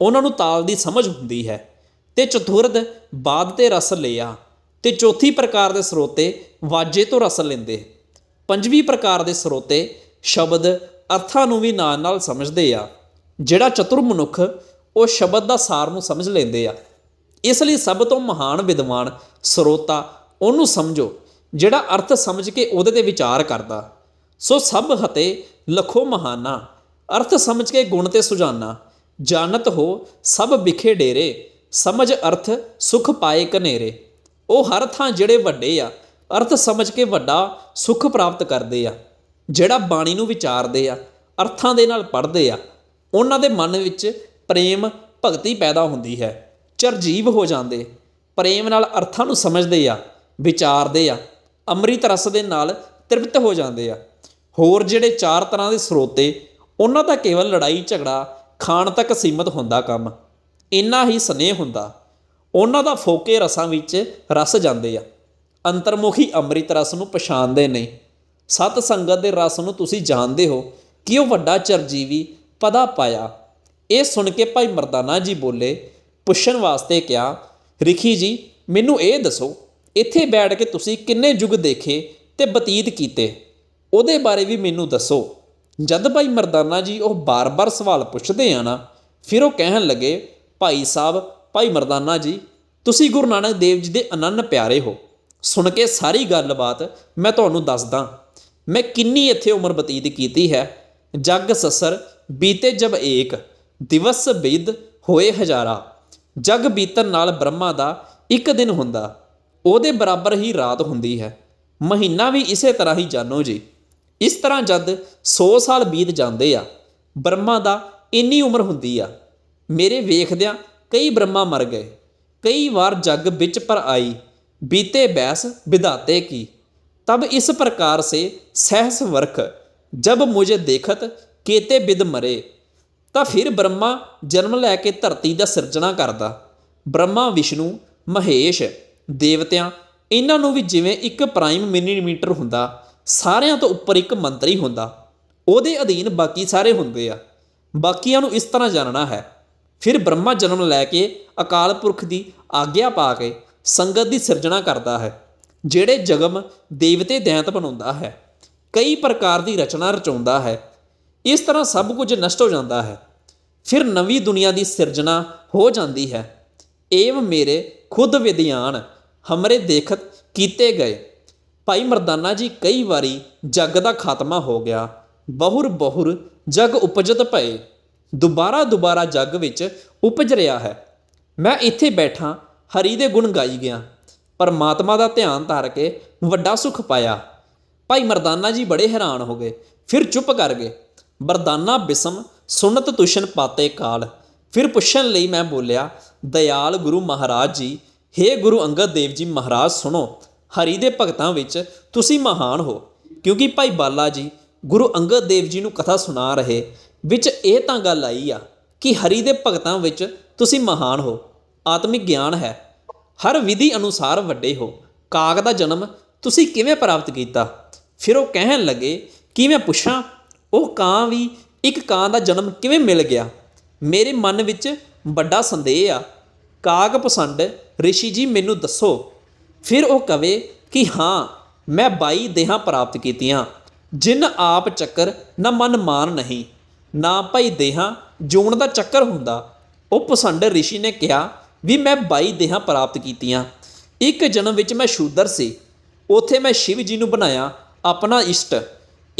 ਉਹਨਾਂ ਨੂੰ ਤਾਲ ਦੀ ਸਮਝ ਹੁੰਦੀ ਹੈ। ਤੇ ਚਤੁਰਦ ਬਾਦ ਤੇ ਰਸ ਲਿਆ। ਤੇ ਚੌਥੀ ਪ੍ਰਕਾਰ ਦੇ ਸਰੋਤੇ ਵਾਜੇ ਤੋਂ ਰਸ ਲੈਂਦੇ ਪੰਜਵੀਂ ਪ੍ਰਕਾਰ ਦੇ ਸਰੋਤੇ ਸ਼ਬਦ ਅਰਥਾਂ ਨੂੰ ਵੀ ਨਾਲ ਨਾਲ ਸਮਝਦੇ ਆ। ਜਿਹੜਾ ਚਤੁਰ ਮਨੁੱਖ ਉਹ ਸ਼ਬਦ ਦਾ ਸਾਰ ਨੂੰ ਸਮਝ ਲੈਂਦੇ ਆ। ਇਸ ਲਈ ਸਭ ਤੋਂ ਮਹਾਨ ਵਿਦਵਾਨ ਸਰੋਤਾ ਉਹਨੂੰ ਸਮਝੋ, ਜਿਹੜਾ ਅਰਥ ਸਮਝ ਕੇ ਉਹਦੇ ਤੇ ਵਿਚਾਰ ਕਰਦਾ। ਸੋ ਸਭ ਹਤੇ ਲਖੋ ਮਹਾਨਾ, ਅਰਥ ਸਮਝ ਕੇ ਗੁਣ ਤੇ ਸੁਝਾਨਾ ਜਾਣਤ ਹੋ ਸਭ ਵਿਖੇ ਡੇਰੇ, ਸਮਝ ਅਰਥ ਸੁਖ ਪਾਏ ਕਨੇਰੇ ਉਹ ਹਰ ਥਾਂ ਜਿਹੜੇ ਵੱਡੇ ਆ, ਅਰਥ ਸਮਝ ਕੇ ਵੱਡਾ ਸੁਖ ਪ੍ਰਾਪਤ ਕਰਦੇ ਆ, ਜਿਹੜਾ ਬਾਣੀ ਨੂੰ ਵਿਚਾਰਦੇ ਆ, ਅਰਥਾਂ ਦੇ ਨਾਲ ਪੜ੍ਹਦੇ ਆ, ਉਹਨਾਂ ਦੇ ਮਨ ਵਿੱਚ ਪ੍ਰੇਮ, ਭਗਤੀ ਪੈਦਾ ਹੁੰਦੀ ਹੈ। ਚਰਜੀਵ ਹੋ ਜਾਂਦੇ, ਪ੍ਰੇਮ ਨਾਲ ਅਰਥਾਂ ਨੂੰ ਸਮਝਦੇ ਆ, ਵਿਚਾਰਦੇ ਆ, ਅੰਮ੍ਰਿਤ ਰਸ ਦੇ ਨਾਲ ਤ੍ਰਿਪਤ ਹੋ ਜਾਂਦੇ ਆ। ਹੋਰ ਜਿਹੜੇ ਚਾਰ ਤਰ੍ਹਾਂ ਦੇ ਸਰੋਤੇ, ਉਹਨਾਂ ਦਾ ਕੇਵਲ ਲੜਾਈ ਝਗੜਾ ਖਾਣ ਤੱਕ ਸੀਮਤ ਹੁੰਦਾ ਕੰਮ, ਇੰਨਾ ਹੀ ਸਨੇਹ ਹੁੰਦਾ। ਉਹਨਾਂ ਦਾ ਫੋਕੇ ਰਸਾਂ ਵਿੱਚ ਰਸ ਜਾਂਦੇ ਆ। ਅੰਤਰਮੁਖੀ ਅੰਮ੍ਰਿਤ ਰਸ ਨੂੰ ਪਛਾਣਦੇ ਨਹੀਂ। ਸਤ ਸੰਗਤ ਦੇ ਰਸ ਨੂੰ ਤੁਸੀਂ ਜਾਣਦੇ ਹੋ। ਕਿ ਉਹ ਵੱਡਾ ਚਰਜੀਵੀ ਪਦਾ ਪਾਇਆ? ਇਹ ਸੁਣ ਕੇ ਭਾਈ ਮਰਦਾਨਾ ਜੀ ਬੋਲੇ, ਪੁੱਛਣ ਵਾਸਤੇ ਕਿਹਾ, ਰਿਖੀ ਜੀ, ਮੈਨੂੰ ਇਹ ਦੱਸੋ, ਇੱਥੇ ਬੈਠ ਕੇ ਤੁਸੀਂ ਕਿੰਨੇ ਯੁੱਗ ਦੇਖੇ ਤੇ ਬਤੀਤ ਕੀਤੇ? ਉਹਦੇ ਬਾਰੇ ਵੀ ਮੈਨੂੰ ਦੱਸੋ। ਜਦ ਭਾਈ ਮਰਦਾਨਾ ਜੀ ਉਹ ਬਾਰ-ਬਾਰ ਸਵਾਲ ਪੁੱਛਦੇ ਆ ਨਾ, ਫਿਰ ਉਹ ਕਹਿਣ ਲੱਗੇ, ਭਾਈ ਸਾਹਿਬ ਭਾਈ ਮਰਦਾਨਾ ਜੀ, ਤੁਸੀਂ ਗੁਰੂ ਨਾਨਕ ਦੇਵ ਜੀ ਦੇ ਅਨੰਨ ਪਿਆਰੇ ਹੋ। ਸੁਣ ਕੇ ਸਾਰੀ ਗੱਲਬਾਤ ਮੈਂ ਤੁਹਾਨੂੰ ਦੱਸਦਾ। ਮੈਂ ਕਿੰਨੀ ਇੱਥੇ ਉਮਰ ਬਤੀਤ ਕੀਤੀ ਹੈ। ਜਗ ਸਸਰ ਬੀਤੇ ਜਬ ਏਕ, ਦਿਵਸ ਬਿਦ ਹੋਏ ਹਜ਼ਾਰਾ। ਜਗ ਬੀਤਣ ਨਾਲ ਬ੍ਰਹਮਾ ਦਾ ਇੱਕ ਦਿਨ ਹੁੰਦਾ, ਉਹਦੇ ਬਰਾਬਰ ਹੀ ਰਾਤ ਹੁੰਦੀ ਹੈ। ਮਹੀਨਾ ਵੀ ਇਸੇ ਤਰ੍ਹਾਂ ਹੀ ਜਾਣੋ ਜੀ। ਇਸ ਤਰ੍ਹਾਂ ਜਦ 100 ਸਾਲ ਬੀਤ ਜਾਂਦੇ ਆ, ਬ੍ਰਹਮਾ ਦਾ ਇੰਨੀ ਉਮਰ ਹੁੰਦੀ ਆ। ਮੇਰੇ ਵੇਖਦਿਆਂ ਕਈ ਬ੍ਰਹਮਾ ਮਰ ਗਏ ਕਈ ਵਾਰ ਜਗ ਵਿੱਚ ਪਰ ਆਈ ਬੀਤੇ ਬੈਸ ਵਿਧਾਤੇ ਕੀ तब इस प्रकार से सहस वर्ख जब मुझे देखत केते बिद मरे ਤਾਂ ਫਿਰ ਬ੍ਰਹਮਾ ਜਨਮ ਲੈ ਕੇ ਧਰਤੀ ਦਾ ਸਿਰਜਣਾ ਕਰਦਾ ਬ੍ਰਹਮਾ ਵਿਸ਼ਨੂੰ ਮਹੇਸ਼ ਦੇਵਤਿਆਂ ਇਹਨਾਂ ਨੂੰ ਵੀ ਜਿਵੇਂ ਇੱਕ ਪ੍ਰਾਈਮ ਮਿਲੀਮੀਟਰ ਹੁੰਦਾ ਸਾਰਿਆਂ ਤੋਂ ਉੱਪਰ ਇੱਕ ਮੰਤਰੀ ਹੁੰਦਾ ਉਹਦੇ ਅਧੀਨ ਬਾਕੀ ਸਾਰੇ ਹੁੰਦੇ ਆ ਬਾਕੀਆਂ ਨੂੰ ਇਸ ਤਰ੍ਹਾਂ ਜਾਣਨਾ ਹੈ ਫਿਰ ਬ੍ਰਹਮਾ ਜਨਮ ਲੈ ਕੇ ਅਕਾਲ ਪੁਰਖ ਦੀ ਆਗਿਆ ਪਾ ਕੇ ਸੰਗਤ ਦੀ ਸਿਰਜਣਾ ਕਰਦਾ ਹੈ, ਜਿਹੜੇ ਜਗਮ ਦੇਵਤੇ ਦੈਂਤ ਬਣਾਉਂਦਾ ਹੈ, ਕਈ ਪ੍ਰਕਾਰ ਦੀ ਰਚਨਾ ਰਚਾਉਂਦਾ ਹੈ, ਇਸ ਤਰ੍ਹਾਂ ਸਭ ਕੁਝ ਨਸ਼ਟ ਹੋ ਜਾਂਦਾ ਹੈ। ਫਿਰ ਨਵੀਂ ਦੁਨੀਆ ਦੀ ਸਿਰਜਣਾ ਹੋ ਜਾਂਦੀ ਹੈ। ਏਵ ਮੇਰੇ ਖੁਦ ਵਿਦਿਆਨ ਹਮਰੇ ਦੇਖਤ ਕੀਤੇ ਗਏ। ਭਾਈ ਮਰਦਾਨਾ ਜੀ ਕਈ ਵਾਰੀ ਜੱਗ ਦਾ ਖਾਤਮਾ ਹੋ ਗਿਆ। ਬਹੁਰ ਬਹੁਰ ਜਗ ਉਪਜਤ ਭਏ। ਦੁਬਾਰਾ ਦੁਬਾਰਾ ਜੱਗ ਵਿੱਚ ਉਪਜ ਰਿਹਾ ਹੈ। ਮੈਂ ਇੱਥੇ ਬੈਠਾ, ਹਰੀ ਦੇ ਗੁਣ ਗਾਈ ਗਿਆ। ਪਰਮਾਤਮਾ ਦਾ ਧਿਆਨ ਧਾਰ ਕੇ ਵੱਡਾ ਸੁਖ ਪਾਇਆ। ਭਾਈ ਮਰਦਾਨਾ ਜੀ ਬੜੇ ਹੈਰਾਨ ਹੋ ਗਏ, ਫਿਰ ਚੁੱਪ ਕਰ ਗਏ। ਬਰਦਾਨਾ ਬਿਸਮ ਸੁਨਤ ਤੁਸ਼ਨ ਪਾਤੇ ਕਾਲ। ਫਿਰ ਪੁੱਛਣ ਲਈ ਮੈਂ ਬੋਲਿਆ, ਦਇਆਲ ਗੁਰੂ ਮਹਾਰਾਜ ਜੀ, ਹੇ ਗੁਰੂ ਅੰਗਦ ਦੇਵ ਜੀ ਮਹਾਰਾਜ, ਸੁਣੋ, ਹਰੀ ਦੇ ਭਗਤਾਂ ਵਿੱਚ ਤੁਸੀਂ ਮਹਾਨ ਹੋ। ਕਿਉਂਕਿ ਭਾਈ ਬਾਲਾ ਜੀ ਗੁਰੂ ਅੰਗਦ ਦੇਵ ਜੀ ਨੂੰ ਕਥਾ ਸੁਣਾ ਰਹੇ। ਵਿੱਚ ਇਹ ਤਾਂ ਗੱਲ ਆਈ ਆ ਕਿ ਹਰੀ ਦੇ ਭਗਤਾਂ ਵਿੱਚ ਤੁਸੀਂ ਮਹਾਨ ਹੋ, ਆਤਮਿਕ ਗਿਆਨ ਹੈ। ਹਰ ਵਿਧੀ ਅਨੁਸਾਰ ਵੱਡੇ ਹੋ। ਕਾਗ ਦਾ ਜਨਮ ਤੁਸੀਂ ਕਿਵੇਂ ਪ੍ਰਾਪਤ ਕੀਤਾ? ਫਿਰ ਉਹ ਕਹਿਣ ਲੱਗੇ ਕਿ ਮੈਂ ਪੁੱਛਾਂ, ਉਹ ਕਾਂ ਵੀ ਇੱਕ ਕਾਂ ਦਾ ਜਨਮ ਕਿਵੇਂ ਮਿਲ ਗਿਆ? ਮੇਰੇ ਮਨ ਵਿੱਚ ਵੱਡਾ ਸੰਦੇਹ ਆ। ਕਾਗ ਪਸੰਦ, ਰਿਸ਼ੀ ਜੀ ਮੈਨੂੰ ਦੱਸੋ। ਫਿਰ ਉਹ ਕਵੇ ਕਿ, ਹਾਂ, ਮੈਂ 22 ਦੇਹਾਂ ਪ੍ਰਾਪਤ ਕੀਤੀਆਂ। ਜਿਨ ਆਪ ਚੱਕਰ, ਨਾ ਮਨ ਮਾਨ ਨਹੀਂ। ਨਾ ਭਾਈ ਦੇਹਾਂ ਜੂਣ ਦਾ ਚੱਕਰ ਹੁੰਦਾ। ਉਹ ਪਸੰਡ ਰਿਸ਼ੀ ਨੇ ਕਿਹਾ ਵੀ ਮੈਂ 22 ਦੇਹਾਂ ਪ੍ਰਾਪਤ ਕੀਤੀਆਂ। ਇੱਕ ਜਨਮ ਵਿੱਚ ਮੈਂ ਸ਼ੂਦਰ ਸੀ। ਉਥੇ ਮੈਂ ਸ਼ਿਵ ਜੀ ਨੂੰ ਬਣਾਇਆ, ਆਪਣਾ ਇਸ਼ਟ।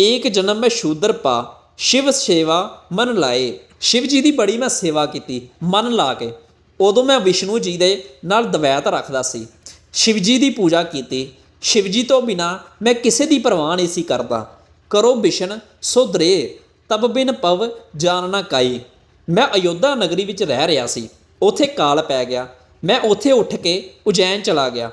ਏਕ ਜਨਮ ਮੈਂ ਸ਼ੂਦਰ ਪਾ, ਸ਼ਿਵ ਸੇਵਾ ਮਨ ਲਾਏ। ਸ਼ਿਵ ਜੀ ਦੀ ਬੜੀ ਮੈਂ ਸੇਵਾ ਕੀਤੀ, ਮਨ ਲਾ ਕੇ। ਉਦੋਂ ਮੈਂ ਵਿਸ਼ਨੂੰ ਜੀ ਦੇ ਨਾਲ ਦਵੈਤ ਰੱਖਦਾ ਸੀ। ਸ਼ਿਵ ਜੀ ਦੀ ਪੂਜਾ ਕੀਤੀ। ਸ਼ਿਵ ਜੀ ਤੋਂ ਬਿਨਾ ਮੈਂ ਕਿਸੇ ਦੀ ਪਰਵਾਹ ਨਹੀਂ ਸੀ ਕਰਦਾ। ਕਰੋ ਬਿਸ਼ਨ, ਸੋ ਦਰੇ ਤਬ ਬਿਨ ਪਵ ਜਾਨ ਨਾ ਕਾਈ। ਮੈਂ ਅਯੋਧਾ ਨਗਰੀ ਵਿੱਚ ਰਹਿ ਰਿਹਾ ਸੀ। ਉੱਥੇ ਕਾਲ ਪੈ ਗਿਆ। ਮੈਂ ਉੱਥੇ ਉੱਠ ਕੇ ਉਜੈਨ ਚਲਾ ਗਿਆ।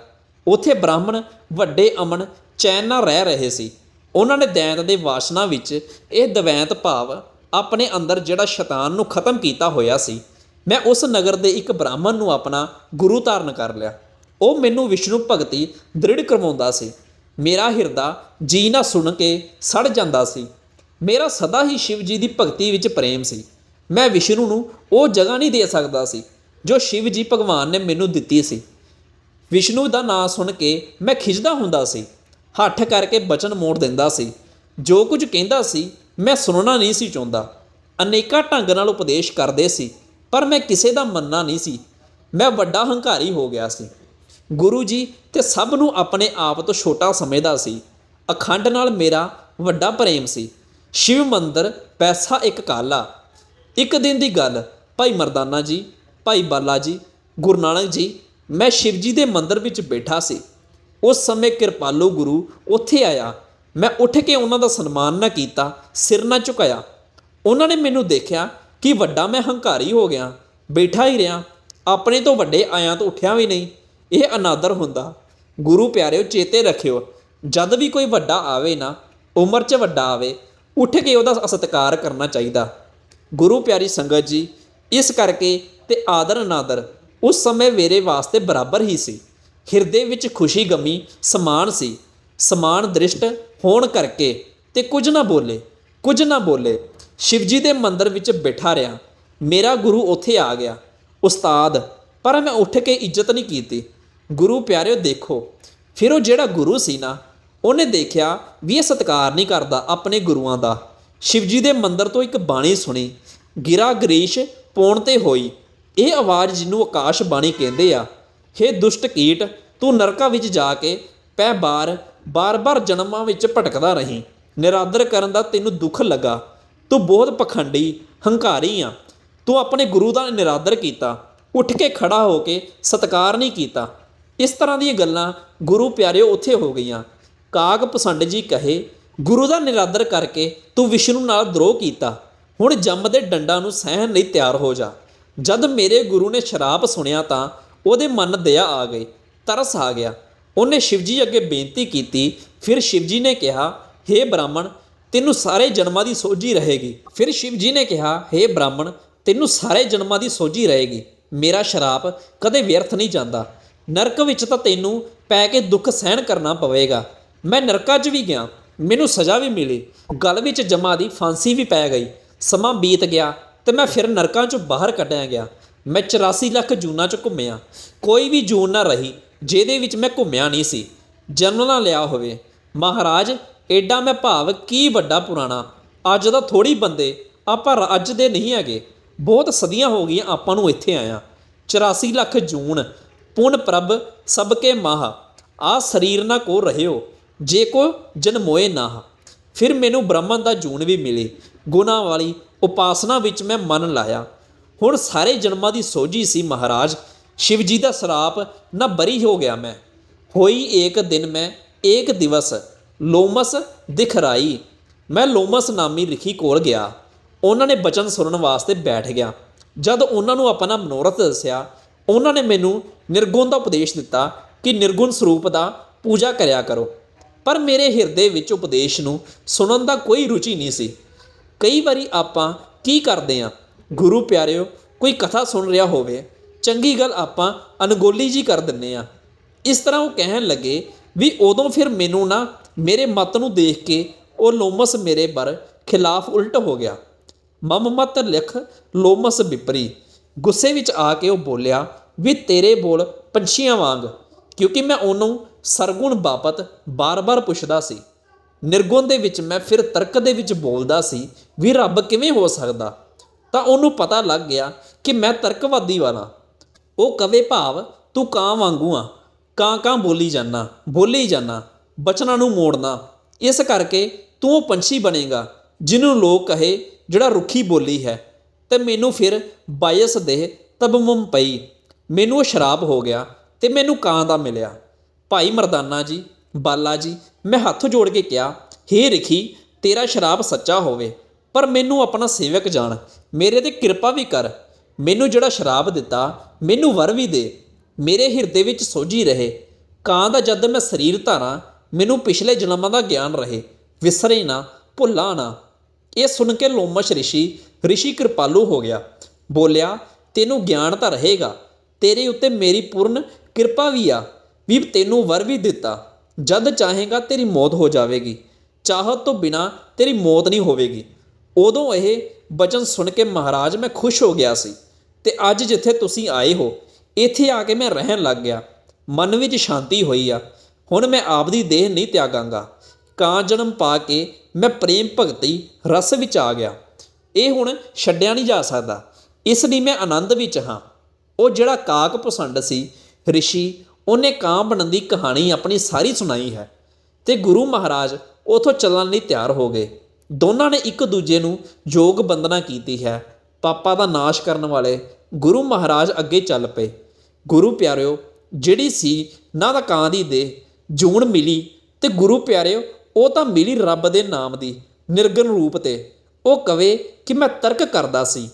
ਉੱਥੇ ਬ੍ਰਾਹਮਣ, ਵੱਡੇ ਅਮਨ, ਚੈਨ ਨਾਲ ਰਹਿ ਰਹੇ ਸੀ। ਉਹਨਾਂ ਨੇ ਦੈਂਤ ਦੇ ਵਾਸਨਾ ਵਿੱਚ ਇਹ ਦਵੈਂਤ ਭਾਵ ਆਪਣੇ ਅੰਦਰ ਜਿਹੜਾ ਸ਼ੈਤਾਨ ਨੂੰ ਖਤਮ ਕੀਤਾ ਹੋਇਆ ਸੀ, ਮੈਂ ਉਸ ਨਗਰ ਦੇ ਇੱਕ ਬ੍ਰਾਹਮਣ ਨੂੰ ਆਪਣਾ ਗੁਰੂ ਧਾਰਨ ਕਰ ਲਿਆ। ਉਹ ਮੈਨੂੰ ਵਿਸ਼ਨੂੰ ਭਗਤੀ ਦ੍ਰਿੜ ਕਰਵਾਉਂਦਾ ਸੀ। ਮੇਰਾ ਹਿਰਦਾ ਜੀ ਨਾ ਸੁਣ ਕੇ ਸੜ ਜਾਂਦਾ ਸੀ। ਮੇਰਾ ਸਦਾ ਹੀ ਸ਼ਿਵ ਜੀ ਦੀ ਭਗਤੀ ਵਿੱਚ ਪ੍ਰੇਮ ਸੀ। ਮੈਂ ਵਿਸ਼ਨੂੰ ਨੂੰ ਉਹ ਜਗ੍ਹਾ ਨਹੀਂ ਦੇ ਸਕਦਾ ਸੀ, ਜੋ ਸ਼ਿਵ ਜੀ ਭਗਵਾਨ ਨੇ ਮੈਨੂੰ ਦਿੱਤੀ ਸੀ। ਵਿਸ਼ਨੂੰ ਦਾ ਨਾਮ ਸੁਣ ਕੇ ਮੈਂ ਖਿਜਦਾ ਹੁੰਦਾ ਸੀ, ਹੱਠ ਕਰਕੇ ਬਚਨ ਮੋੜ ਦਿੰਦਾ ਸੀ। ਜੋ ਕੁਝ ਕਹਿੰਦਾ ਸੀ, ਮੈਂ ਸੁਣਨਾ ਨਹੀਂ ਸੀ ਚਾਹੁੰਦਾ। ਅਨੇਕਾਂ ਢੰਗ ਨਾਲ ਉਪਦੇਸ਼ ਕਰਦੇ ਸੀ, ਪਰ ਮੈਂ ਕਿਸੇ ਦਾ ਮੰਨਣਾ ਨਹੀਂ ਸੀ। ਮੈਂ ਵੱਡਾ ਹੰਕਾਰੀ ਹੋ ਗਿਆ ਸੀ। ਗੁਰੂ ਜੀ ਤੇ ਸਭ ਨੂੰ ਆਪਣੇ ਆਪ ਤੋਂ ਛੋਟਾ ਸਮਝਦਾ ਸੀ। ਅਖੰਡ ਨਾਲ ਮੇਰਾ ਵੱਡਾ ਪ੍ਰੇਮ ਸੀ। ਸ਼ਿਵ ਮੰਦਰ, ਪੈਸਾ ਇੱਕ ਕਾਲਾ। ਇੱਕ ਦਿਨ ਦੀ ਗੱਲ, ਭਾਈ ਮਰਦਾਨਾ ਜੀ, ਭਾਈ ਬਾਲਾ ਜੀ, ਗੁਰੂ ਨਾਨਕ ਜੀ, ਮੈਂ ਸ਼ਿਵ ਜੀ ਦੇ ਮੰਦਰ ਵਿੱਚ ਬੈਠਾ ਸੀ। ਉਸ ਸਮੇਂ ਕਿਰਪਾਲੂ ਗੁਰੂ ਉੱਥੇ ਆਇਆ। ਮੈਂ ਉੱਠ ਕੇ ਉਹਨਾਂ ਦਾ ਸਨਮਾਨ ਨਾ ਕੀਤਾ, ਸਿਰ ਨਾ ਝੁਕਾਇਆ। ਉਹਨਾਂ ਨੇ ਮੈਨੂੰ ਦੇਖਿਆ ਕਿ ਵੱਡਾ ਮੈਂ ਹੰਕਾਰੀ ਹੋ ਗਿਆ, ਬੈਠਾ ਹੀ ਰਿਹਾ। ਆਪਣੇ ਤੋਂ ਵੱਡੇ ਆਇਆਂ ਤੋਂ ਉੱਠਿਆ ਵੀ ਨਹੀਂ। ਇਹ ਅਨਾਦਰ ਹੁੰਦਾ। ਗੁਰੂ ਪਿਆਰਿਓ, ਚੇਤੇ ਰੱਖਿਓ, ਜਦ ਵੀ ਕੋਈ ਵੱਡਾ ਆਵੇ ਨਾ, ਉਮਰ 'ਚ ਵੱਡਾ ਆਵੇ ਉੱਠ ਕੇ ਉਹਦਾ ਸਤਿਕਾਰ ਕਰਨਾ ਚਾਹੀਦਾ। ਗੁਰੂ ਪਿਆਰੀ ਸੰਗਤ ਜੀ, ਇਸ ਕਰਕੇ ਤੇ ਆਦਰ ਅਨਾਦਰ ਉਸ ਸਮੇਂ ਮੇਰੇ ਵਾਸਤੇ ਬਰਾਬਰ ਹੀ ਸੀ। ਹਿਰਦੇ ਵਿੱਚ ਖੁਸ਼ੀ ਗਮੀ ਸਮਾਨ ਸੀ। ਸਮਾਨ ਦ੍ਰਿਸ਼ਟ ਹੋਣ ਕਰਕੇ ਤੇ ਕੁਝ ਨਾ ਬੋਲੇ, ਕੁਝ ਨਾ ਬੋਲੇ, ਸ਼ਿਵਜੀ ਦੇ ਮੰਦਰ ਵਿੱਚ ਬੈਠਾ ਰਿਹਾ ਮੇਰਾ ਗੁਰੂ ਉੱਥੇ ਆ ਗਿਆ। ਉਸਤਾਦ, ਪਰ ਮੈਂ ਉੱਠ ਕੇ ਇੱਜ਼ਤ ਨਹੀਂ ਕੀਤੀ। ਗੁਰੂ ਪਿਆਰਿਓ ਦੇਖੋ, ਫਿਰ ਉਹ ਜਿਹੜਾ ਗੁਰੂ ਸੀ ਨਾ ਉਹਨੇ ਦੇਖਿਆ ਵੀ ਇਹ ਸਤਿਕਾਰ ਨਹੀਂ ਕਰਦਾ ਆਪਣੇ ਗੁਰੂਆਂ ਦਾ। ਸ਼ਿਵਜੀ ਦੇ ਮੰਦਰ ਤੋਂ ਇੱਕ ਬਾਣੀ ਸੁਣੀ। ਗਿਰਾ ਗਰੀਸ਼ ਪੌਣ ਤੇ ਹੋਈ। ਇਹ ਆਵਾਜ਼ ਜਿਹਨੂੰ ਆਕਾਸ਼ ਬਾਣੀ ਕਹਿੰਦੇ ਆ, ਹੇ ਦੁਸ਼ਟ ਕੀਟ, ਤੂੰ ਨਰਕਾਂ ਵਿੱਚ ਜਾ ਕੇ ਪੈ ਬਾਰ, ਬਾਰ-ਬਾਰ ਜਨਮਾਂ ਵਿੱਚ ਭਟਕਦਾ ਰਹੀਂ। ਨਿਰਾਦਰ ਕਰਨ ਦਾ ਤੈਨੂੰ ਦੁੱਖ ਲੱਗਾ। ਤੂੰ ਬਹੁਤ ਪਖੰਡੀ, ਹੰਕਾਰੀ ਆ। ਤੂੰ ਆਪਣੇ ਗੁਰੂ ਦਾ ਨਿਰਾਦਰ ਕੀਤਾ। ਉੱਠ ਕੇ ਖੜਾ ਹੋ ਕੇ ਸਤਕਾਰ ਨਹੀਂ ਕੀਤਾ। ਇਸ ਤਰ੍ਹਾਂ ਦੀਆਂ ਗੱਲਾਂ ਗੁਰੂ ਪਿਆਰਿਓ ਉੱਥੇ ਹੋ ਗਈਆਂ। ਕਾਗ ਪਸੰਡ ਜੀ ਕਹੇ, ਗੁਰੂ ਦਾ ਨਿਰਾਦਰ ਕਰਕੇ ਤੂੰ ਵਿਸ਼ਨੂੰ ਨਾਲ ਦਰੋਹ ਕੀਤਾ। ਹੁਣ ਜੰਮ ਦੇ ਡੰਡਾਂ ਨੂੰ ਸਹਿਣ ਲਈ ਤਿਆਰ ਹੋ ਜਾ। ਜਦ ਮੇਰੇ ਗੁਰੂ ਨੇ ਸ਼ਰਾਪ ਸੁਣਿਆ ਤਾਂ ਉਹਦੇ ਮਨ ਦਇਆ ਆ ਗਈ, ਤਰਸ ਆ ਗਿਆ। ਉਹਨੇ ਸ਼ਿਵਜੀ ਅੱਗੇ ਬੇਨਤੀ ਕੀਤੀ, ਫਿਰ ਸ਼ਿਵਜੀ ਨੇ ਕਿਹਾ हे ਬ੍ਰਾਹਮਣ, ਤੈਨੂੰ ਸਾਰੇ ਜਨਮਾਂ ਦੀ ਸੋਝੀ ਰਹੇਗੀ। ਫਿਰ ਸ਼ਿਵਜੀ ਨੇ ਕਿਹਾ हे ਬ੍ਰਾਹਮਣ, ਤੈਨੂੰ ਸਾਰੇ ਜਨਮਾਂ ਦੀ ਸੋਝੀ ਰਹੇਗੀ। ਮੇਰਾ ਸ਼ਰਾਪ ਕਦੇ ਵਿਅਰਥ ਨਹੀਂ ਜਾਂਦਾ। ਨਰਕ ਵਿੱਚ ਤਾਂ ਤੈਨੂੰ ਪੈ ਕੇ ਦੁੱਖ ਸਹਿਣ ਕਰਨਾ ਪਵੇਗਾ। ਮੈਂ ਨਰਕਾਂ 'ਚ ਵੀ ਗਿਆ। ਮੈਨੂੰ ਸਜ਼ਾ ਵੀ ਮਿਲੀ। ਗਲ ਵਿੱਚ ਜਮਾ ਦੀ ਫਾਂਸੀ ਵੀ ਪੈ ਗਈ। ਸਮਾਂ ਬੀਤ ਗਿਆ ਤੇ ਮੈਂ ਫਿਰ ਨਰਕਾਂ 'ਚੋਂ ਬਾਹਰ ਕੱਢਿਆ ਗਿਆ। ਮੈਂ 84 ਲੱਖ ਜੂਨਾਂ 'ਚ ਘੁੰਮਿਆ। ਕੋਈ ਵੀ ਜੂਨ ਨਾ ਰਹੀ, ਜਿਹਦੇ ਵਿੱਚ ਮੈਂ ਘੁੰਮਿਆ ਨਹੀਂ ਸੀ। ਜਨਮ ਨਾ ਲਿਆ ਹੋਵੇ। ਮਹਾਰਾਜ ਐਡਾ ਮੈਂ ਭਾਵ ਕੀ ਵੱਡਾ ਪੁਰਾਣਾ। ਅੱਜ ਦਾ ਥੋੜੀ ਬੰਦੇ ਆਪਾਂ ਅੱਜ ਦੇ ਨਹੀਂ ਹੈਗੇ। ਬਹੁਤ ਸਦੀਆਂ ਹੋ ਗਈਆਂ ਆਪਾਂ ਨੂੰ ਇੱਥੇ ਆਇਆ। 84 ਲੱਖ ਜੂਨ, ਪੁਨ ਪ੍ਰਭ ਸਭ ਕੇ ਮਾਹ। ਆ ਸਰੀਰ ਨਾ ਕੋ ਰਹਿਓ। ਜੇ ਕੋ ਜਨਮੋਏ ਨਾ, ਫਿਰ ਮੈਨੂੰ ਬ੍ਰਹਮਨ ਦਾ ਜੂਨ ਵੀ ਮਿਲੀ। ਗੁਨਾ ਵਾਲੀ ਉਪਾਸਨਾ ਵਿੱਚ ਮੈਂ ਮਨ ਲਾਇਆ। ਹੁਣ ਸਾਰੇ ਜਨਮਾਂ ਦੀ ਸੋਝੀ ਸੀ, ਮਹਾਰਾਜ ਸ਼ਿਵ ਜੀ ਦਾ ਸਰਾਪ ਨਾ ਬਰੀ ਹੋ ਗਿਆ ਮੈਂ। ਹੋਈ ਏਕ ਦਿਨ ਮੈਂ ਏਕ ਦਿਵਸ ਲੋਮਸ ਦਿਖਰਾਈ। ਮੈਂ ਲੋਮਸ ਨਾਮੀ ਰਿਖੀ ਕੋਲ ਗਿਆ। ਉਹਨਾਂ ਨੇ ਬਚਨ ਸੁਣਨ ਵਾਸਤੇ ਬੈਠ ਗਿਆ। ਜਦ ਉਹਨਾਂ ਨੂੰ ਆਪਣਾ ਮਨੋਰਥ ਦੱਸਿਆ, ਉਹਨਾਂ ਨੇ ਮੈਨੂੰ ਨਿਰਗੁਣ ਦਾ ਉਪਦੇਸ਼ ਦਿੱਤਾ ਕਿ ਨਿਰਗੁਣ ਸਰੂਪ ਦਾ ਪੂਜਾ ਕਰਿਆ ਕਰੋ। ਪਰ ਮੇਰੇ ਹਿਰਦੇ ਵਿੱਚ ਉਪਦੇਸ਼ ਨੂੰ ਸੁਣਨ ਦਾ ਕੋਈ ਰੁਚੀ ਨਹੀਂ ਸੀ। ਕਈ ਵਾਰੀ ਆਪਾਂ ਕੀ ਕਰਦੇ ਆ? ਗੁਰੂ ਪਿਆਰਿਓ, ਕੋਈ ਕਥਾ ਸੁਣ ਰਿਹਾ ਹੋਵੇ, ਚੰਗੀ ਗੱਲ ਆਪਾਂ ਅਨਗੋਲੀ ਜੀ ਕਰ ਦਿੰਨੇ ਆ। ਇਸ ਤਰ੍ਹਾਂ ਉਹ ਕਹਿਣ ਲੱਗੇ ਵੀ ਉਦੋਂ ਫਿਰ ਮੈਨੂੰ ਨਾ ਮੇਰੇ ਮਤ ਨੂੰ ਦੇਖ ਕੇ ਉਹ ਲੋਮਸ ਮੇਰੇ ਪਰ ਖਿਲਾਫ ਉਲਟ ਹੋ ਗਿਆ। ਮਮ ਮਤ ਲਿਖ ਲੋਮਸ ਵਿਪਰੀ। ਗੁੱਸੇ ਵਿੱਚ ਆ ਕੇ ਉਹ ਬੋਲਿਆ, ਵੀ ਤੇਰੇ ਬੋਲ ਪੰਛੀਆਂ ਵਾਂਗ, ਕਿਉਂਕਿ ਮੈਂ ਉਹਨੂੰ ਸਰਗੁਣ ਬਾਪਤ ਬਾਰ-ਬਾਰ ਪੁੱਛਦਾ ਸੀ। ਨਿਰਗੁਣ ਦੇ ਵਿੱਚ ਮੈਂ ਫਿਰ ਤਰਕ ਦੇ ਵਿੱਚ ਬੋਲਦਾ ਸੀ ਵੀ ਰੱਬ ਕਿਵੇਂ ਹੋ ਸਕਦਾ। ਤਾਂ ਉਹਨੂੰ ਪਤਾ ਲੱਗ ਗਿਆ ਕਿ ਮੈਂ ਤਰਕਵਾਦੀ ਵਾਲਾ ਉਹ ਕਵੇ ਭਾਵ, ਤੂੰ ਕਾਂ ਵਾਂਗੂ ਆ। ਕਾਂ ਕਾਂ ਬੋਲੀ ਜਾਣਾ ਬੋਲੀ ਜਾਣਾ ਬਚਨਾਂ ਨੂੰ ਮੋੜਨਾ। ਇਸ ਕਰਕੇ ਤੂੰ ਉਹ ਪੰਛੀ ਬਣੇਗਾ, ਜਿਹਨੂੰ ਲੋਕ ਕਹੇ ਜਿਹੜਾ ਰੁੱਖੀ ਬੋਲੀ ਹੈ। ਤੇ ਮੈਨੂੰ ਫਿਰ ਬਾਇਸ ਦੇ ਤਬਮਮ ਪਈ। ਮੈਨੂੰ ਉਹ ਸ਼ਰਾਬ ਹੋ ਗਿਆ ਤੇ ਮੈਨੂੰ ਕਾਂ ਦਾ ਮਿਲਿਆ। ਭਾਈ ਮਰਦਾਨਾ ਜੀ, ਬਾਲਾ ਜੀ, ਮੈਂ ਹੱਥ ਜੋੜ ਕੇ ਕਿਹਾ, ਹੇ ਰਿਖੀ, ਤੇਰਾ ਸ਼ਰਾਬ ਸੱਚਾ ਹੋਵੇ, ਪਰ ਮੈਨੂੰ ਆਪਣਾ ਸੇਵਕ ਜਾਣ, ਮੇਰੇ ਤੇ ਕਿਰਪਾ ਵੀ ਕਰ, ਮੈਨੂੰ ਜਿਹੜਾ ਸ਼ਰਾਬ ਦਿੱਤਾ, ਮੈਨੂੰ ਵਰ ਵੀ ਦੇ, ਮੇਰੇ ਹਿਰਦੇ ਵਿੱਚ ਸੋਝੀ ਰਹੇ, ਕਾਂ ਦਾ ਜਦ ਮੈਂ ਸਰੀਰ ਧਾਰਾਂ, ਮੈਨੂੰ ਪਿਛਲੇ ਜਨਮਾਂ ਦਾ ਗਿਆਨ ਰਹੇ, ਵਿਸਰੇ ਨਾ, ਭੁੱਲਾ ਨਾ। ਇਹ ਸੁਣ ਕੇ ਲੋਮਸ਼ ਰਿਸ਼ੀ ਰਿਸ਼ੀ ਕਿਰਪਾਲੂ ਹੋ ਗਿਆ, ਬੋਲਿਆ, ਤੈਨੂੰ ਗਿਆਨ ਤਾਂ ਰਹੇਗਾ, ਤੇਰੇ ਉੱਤੇ ਮੇਰੀ ਪੂਰਨ ਕਿਰਪਾ ਵੀ ਆ। ਵੀ ਤੈਨੂੰ ਵਰ ਵੀ ਦਿੱਤਾ। ਜਦ ਚਾਹੇਗਾ ਤੇਰੀ ਮੌਤ ਹੋ ਜਾਵੇਗੀ। ਚਾਹਤ ਤੋਂ ਬਿਨਾ ਤੇਰੀ ਮੌਤ ਨਹੀਂ ਹੋਵੇਗੀ। ਉਦੋਂ ਇਹ ਬਚਨ ਸੁਣ ਕੇ ਮਹਾਰਾਜ ਮੈਂ ਖੁਸ਼ ਹੋ ਗਿਆ ਸੀ। ਤੇ ਅੱਜ ਜਿੱਥੇ ਤੁਸੀਂ ਆਏ ਹੋ, ਇੱਥੇ ਆ ਕੇ ਮੈਂ ਰਹਿਣ ਲੱਗ ਗਿਆ। ਮਨ ਵਿੱਚ ਸ਼ਾਂਤੀ ਹੋਈ ਆ। ਹੁਣ ਮੈਂ ਆਪਦੀ ਦੇਹ ਨਹੀਂ ਤਿਆਗਾਂਗਾ। ਕਾਂ ਜਨਮ ਪਾ ਕੇ ਮੈਂ ਪ੍ਰੇਮ ਭਗਤੀ ਰਸ ਵਿੱਚ ਆ ਗਿਆ। ਇਹ ਹੁਣ ਛੱਡਿਆ ਨਹੀਂ ਜਾ ਸਕਦਾ। ਇਸ ਲਈ ਮੈਂ ਆਨੰਦ ਵਿੱਚ ਹਾਂ। ਉਹ ਜਿਹੜਾ ਕਾਕ ਪਸੰਦ ਸੀ, ਰਿਸ਼ੀ ਉਹਨੇ ਕਾਂ ਬਣਨ ਦੀ ਕਹਾਣੀ ਆਪਣੀ ਸਾਰੀ ਸੁਣਾਈ ਹੈ ਤੇ ਗੁਰੂ ਮਹਾਰਾਜ ਉਥੋਂ ਚੱਲਣ ਲਈ ਤਿਆਰ ਹੋ ਗਏ। ਦੋਨਾਂ ਨੇ ਇੱਕ ਦੂਜੇ ਨੂੰ ਯੋਗ ਬੰਦਨਾ ਕੀਤੀ ਹੈ। ਪਾਪਾ ਦਾ ਨਾਸ਼ ਕਰਨ ਵਾਲੇ ਗੁਰੂ ਮਹਾਰਾਜ ਅੱਗੇ ਚੱਲ ਪਏ। ਗੁਰੂ ਪਿਆਰਿਓ, ਜਿਹੜੀ ਸੀ ਨਾ ਤਾਂ ਕਾਂ ਦੀ ਦੇ ਜੂਣ ਮਿਲੀ ਤੇ ਗੁਰੂ ਪਿਆਰਿਓ, ਉਹ ਤਾਂ ਮਿਲੀ ਰੱਬ ਦੇ ਨਾਮ ਦੀ ਨਿਰਗਨ ਰੂਪ ਤੇ। ਉਹ ਕਵੇ ਕਿ ਮੈਂ ਤਰਕ ਕਰਦਾ ਸੀ।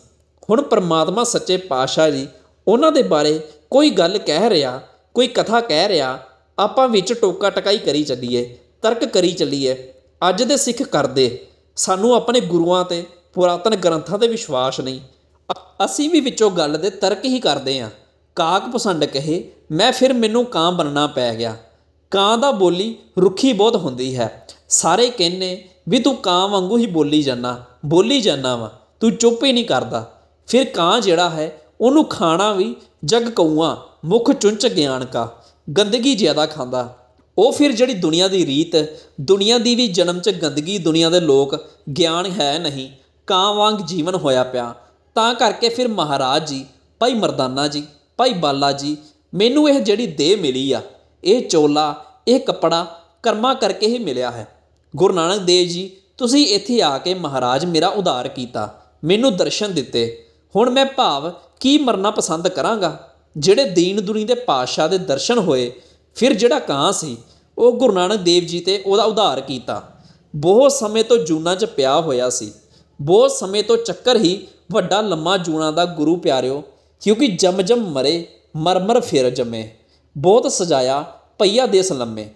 ਹੁਣ ਪ੍ਰਮਾਤਮਾ ਸੱਚੇ ਪਾਤਸ਼ਾਹ ਜੀ, ਉਹਨਾਂ ਦੇ ਬਾਰੇ ਕੋਈ ਗੱਲ ਕਹਿ ਰਿਹਾ ਕੋਈ ਕਥਾ ਕਹਿ ਰਿਹਾ, ਆਪਾਂ ਵਿੱਚ ਟੋਕਾ ਟਕਾਈ ਕਰੀ ਚੱਲੀਏ, ਤਰਕ ਕਰੀ ਚੱਲੀਏ, ਅੱਜ ਦੇ ਸਿੱਖ ਕਰਦੇ, ਸਾਨੂੰ ਆਪਣੇ ਗੁਰੂਆਂ ਤੇ, ਪੁਰਾਤਨ ਗ੍ਰੰਥਾਂ ਤੇ ਵਿਸ਼ਵਾਸ ਨਹੀਂ। ਅ- ਅਸੀਂ ਵੀ ਵਿੱਚੋਂ ਗੱਲ ਦੇ ਤਰਕ ਹੀ ਕਰਦੇ ਆਂ। ਕਾਕ ਪਸੰਦ ਕਹੇ, ਮੈਂ ਫਿਰ ਮੈਨੂੰ ਕਾਂ ਬਣਨਾ ਪੈ ਗਿਆ। ਕਾਂ ਦਾ ਬੋਲੀ ਰੁੱਖੀ ਬਹੁਤ ਹੁੰਦੀ ਹੈ। ਸਾਰੇ ਕਹਿੰਨੇ ਵੀ ਤੂੰ ਕਾਂ ਵਾਂਗੂ ਹੀ ਬੋਲੀ ਜਾਂਦਾ ਬੋਲੀ ਜਾਂਦਾ ਵਾ, ਤੂੰ ਚੁੱਪ ਹੀ ਨਹੀਂ ਕਰਦਾ। ਫਿਰ ਕਾਂ ਜਿਹੜਾ ਹੈ, ਉਹਨੂੰ ਖਾਣਾ ਵੀ ਜਗ ਕਊਆ, ਮੁਖ ਚੁੰਚ ਗਿਆਨ ਕਾ, ਗੰਦਗੀ ਜ਼ਿਆਦਾ ਖਾਂਦਾ। ਉਹ ਫਿਰ ਜਿਹੜੀ ਦੁਨੀਆ ਦੀ ਰੀਤ, ਦੁਨੀਆ ਦੀ ਵੀ ਜਨਮ ਚ ਗੰਦਗੀ, ਦੁਨੀਆ ਦੇ ਲੋਕ, ਗਿਆਨ ਹੈ ਨਹੀਂ, ਕਾਂ ਵਾਂਗ ਜੀਵਨ ਹੋਇਆ ਪਿਆ। ਤਾਂ ਕਰਕੇ ਫਿਰ ਮਹਾਰਾਜ ਜੀ, ਭਾਈ ਮਰਦਾਨਾ ਜੀ, ਭਾਈ ਬਾਲਾ ਜੀ, ਮੈਨੂੰ ਇਹ ਜਿਹੜੀ ਦੇਹ ਮਿਲੀ ਆ, ਇਹ ਚੋਲਾ, ਇਹ ਕੱਪੜਾ ਕਰਮਾ ਕਰਕੇ ਹੀ ਮਿਲਿਆ ਹੈ। ਗੁਰੂ ਨਾਨਕ ਦੇਵ ਜੀ, ਤੁਸੀਂ ਇੱਥੇ ਆ ਕੇ ਮਹਾਰਾਜ ਮੇਰਾ ਉਧਾਰ ਕੀਤਾ, ਮੈਨੂੰ ਦਰਸ਼ਨ ਦਿੱਤੇ। ਹੁਣ ਮੈਂ ਭਾਵ ਕੀ ਮਰਨਾ ਪਸੰਦ ਕਰਾਂਗਾ? ਜਿਹੜੇ ਦੀਨ ਦੁਨੀ ਦੇ ਪਾਤਸ਼ਾਹ ਦੇ ਦਰਸ਼ਨ ਹੋਏ, ਫਿਰ ਜਿਹੜਾ ਕਾਂ ਸੀ, ਉਹ ਗੁਰੂ ਨਾਨਕ ਦੇਵ ਜੀ ਤੇ ਉਹਦਾ ਉਧਾਰ ਕੀਤਾ। ਬਹੁਤ ਸਮੇਂ ਤੋਂ ਜੂਨਾ 'ਚ ਪਿਆ ਹੋਇਆ ਸੀ। ਬਹੁਤ ਸਮੇਂ ਤੋਂ ਚੱਕਰ ਹੀ ਵੱਡਾ ਲੰਮਾ ਜੂਣਾ ਦਾ ਗੁਰੂ ਪਿਆਰਿਓ, ਕਿਉਂਕਿ ਜਮ ਜਮ ਮਰੇ, ਮਰਮਰ ਫਿਰ ਜਮੇ। ਬਹੁਤ ਸਜਾਇਆ ਪਈਆ ਦੇਸ ਲੰਮੇ।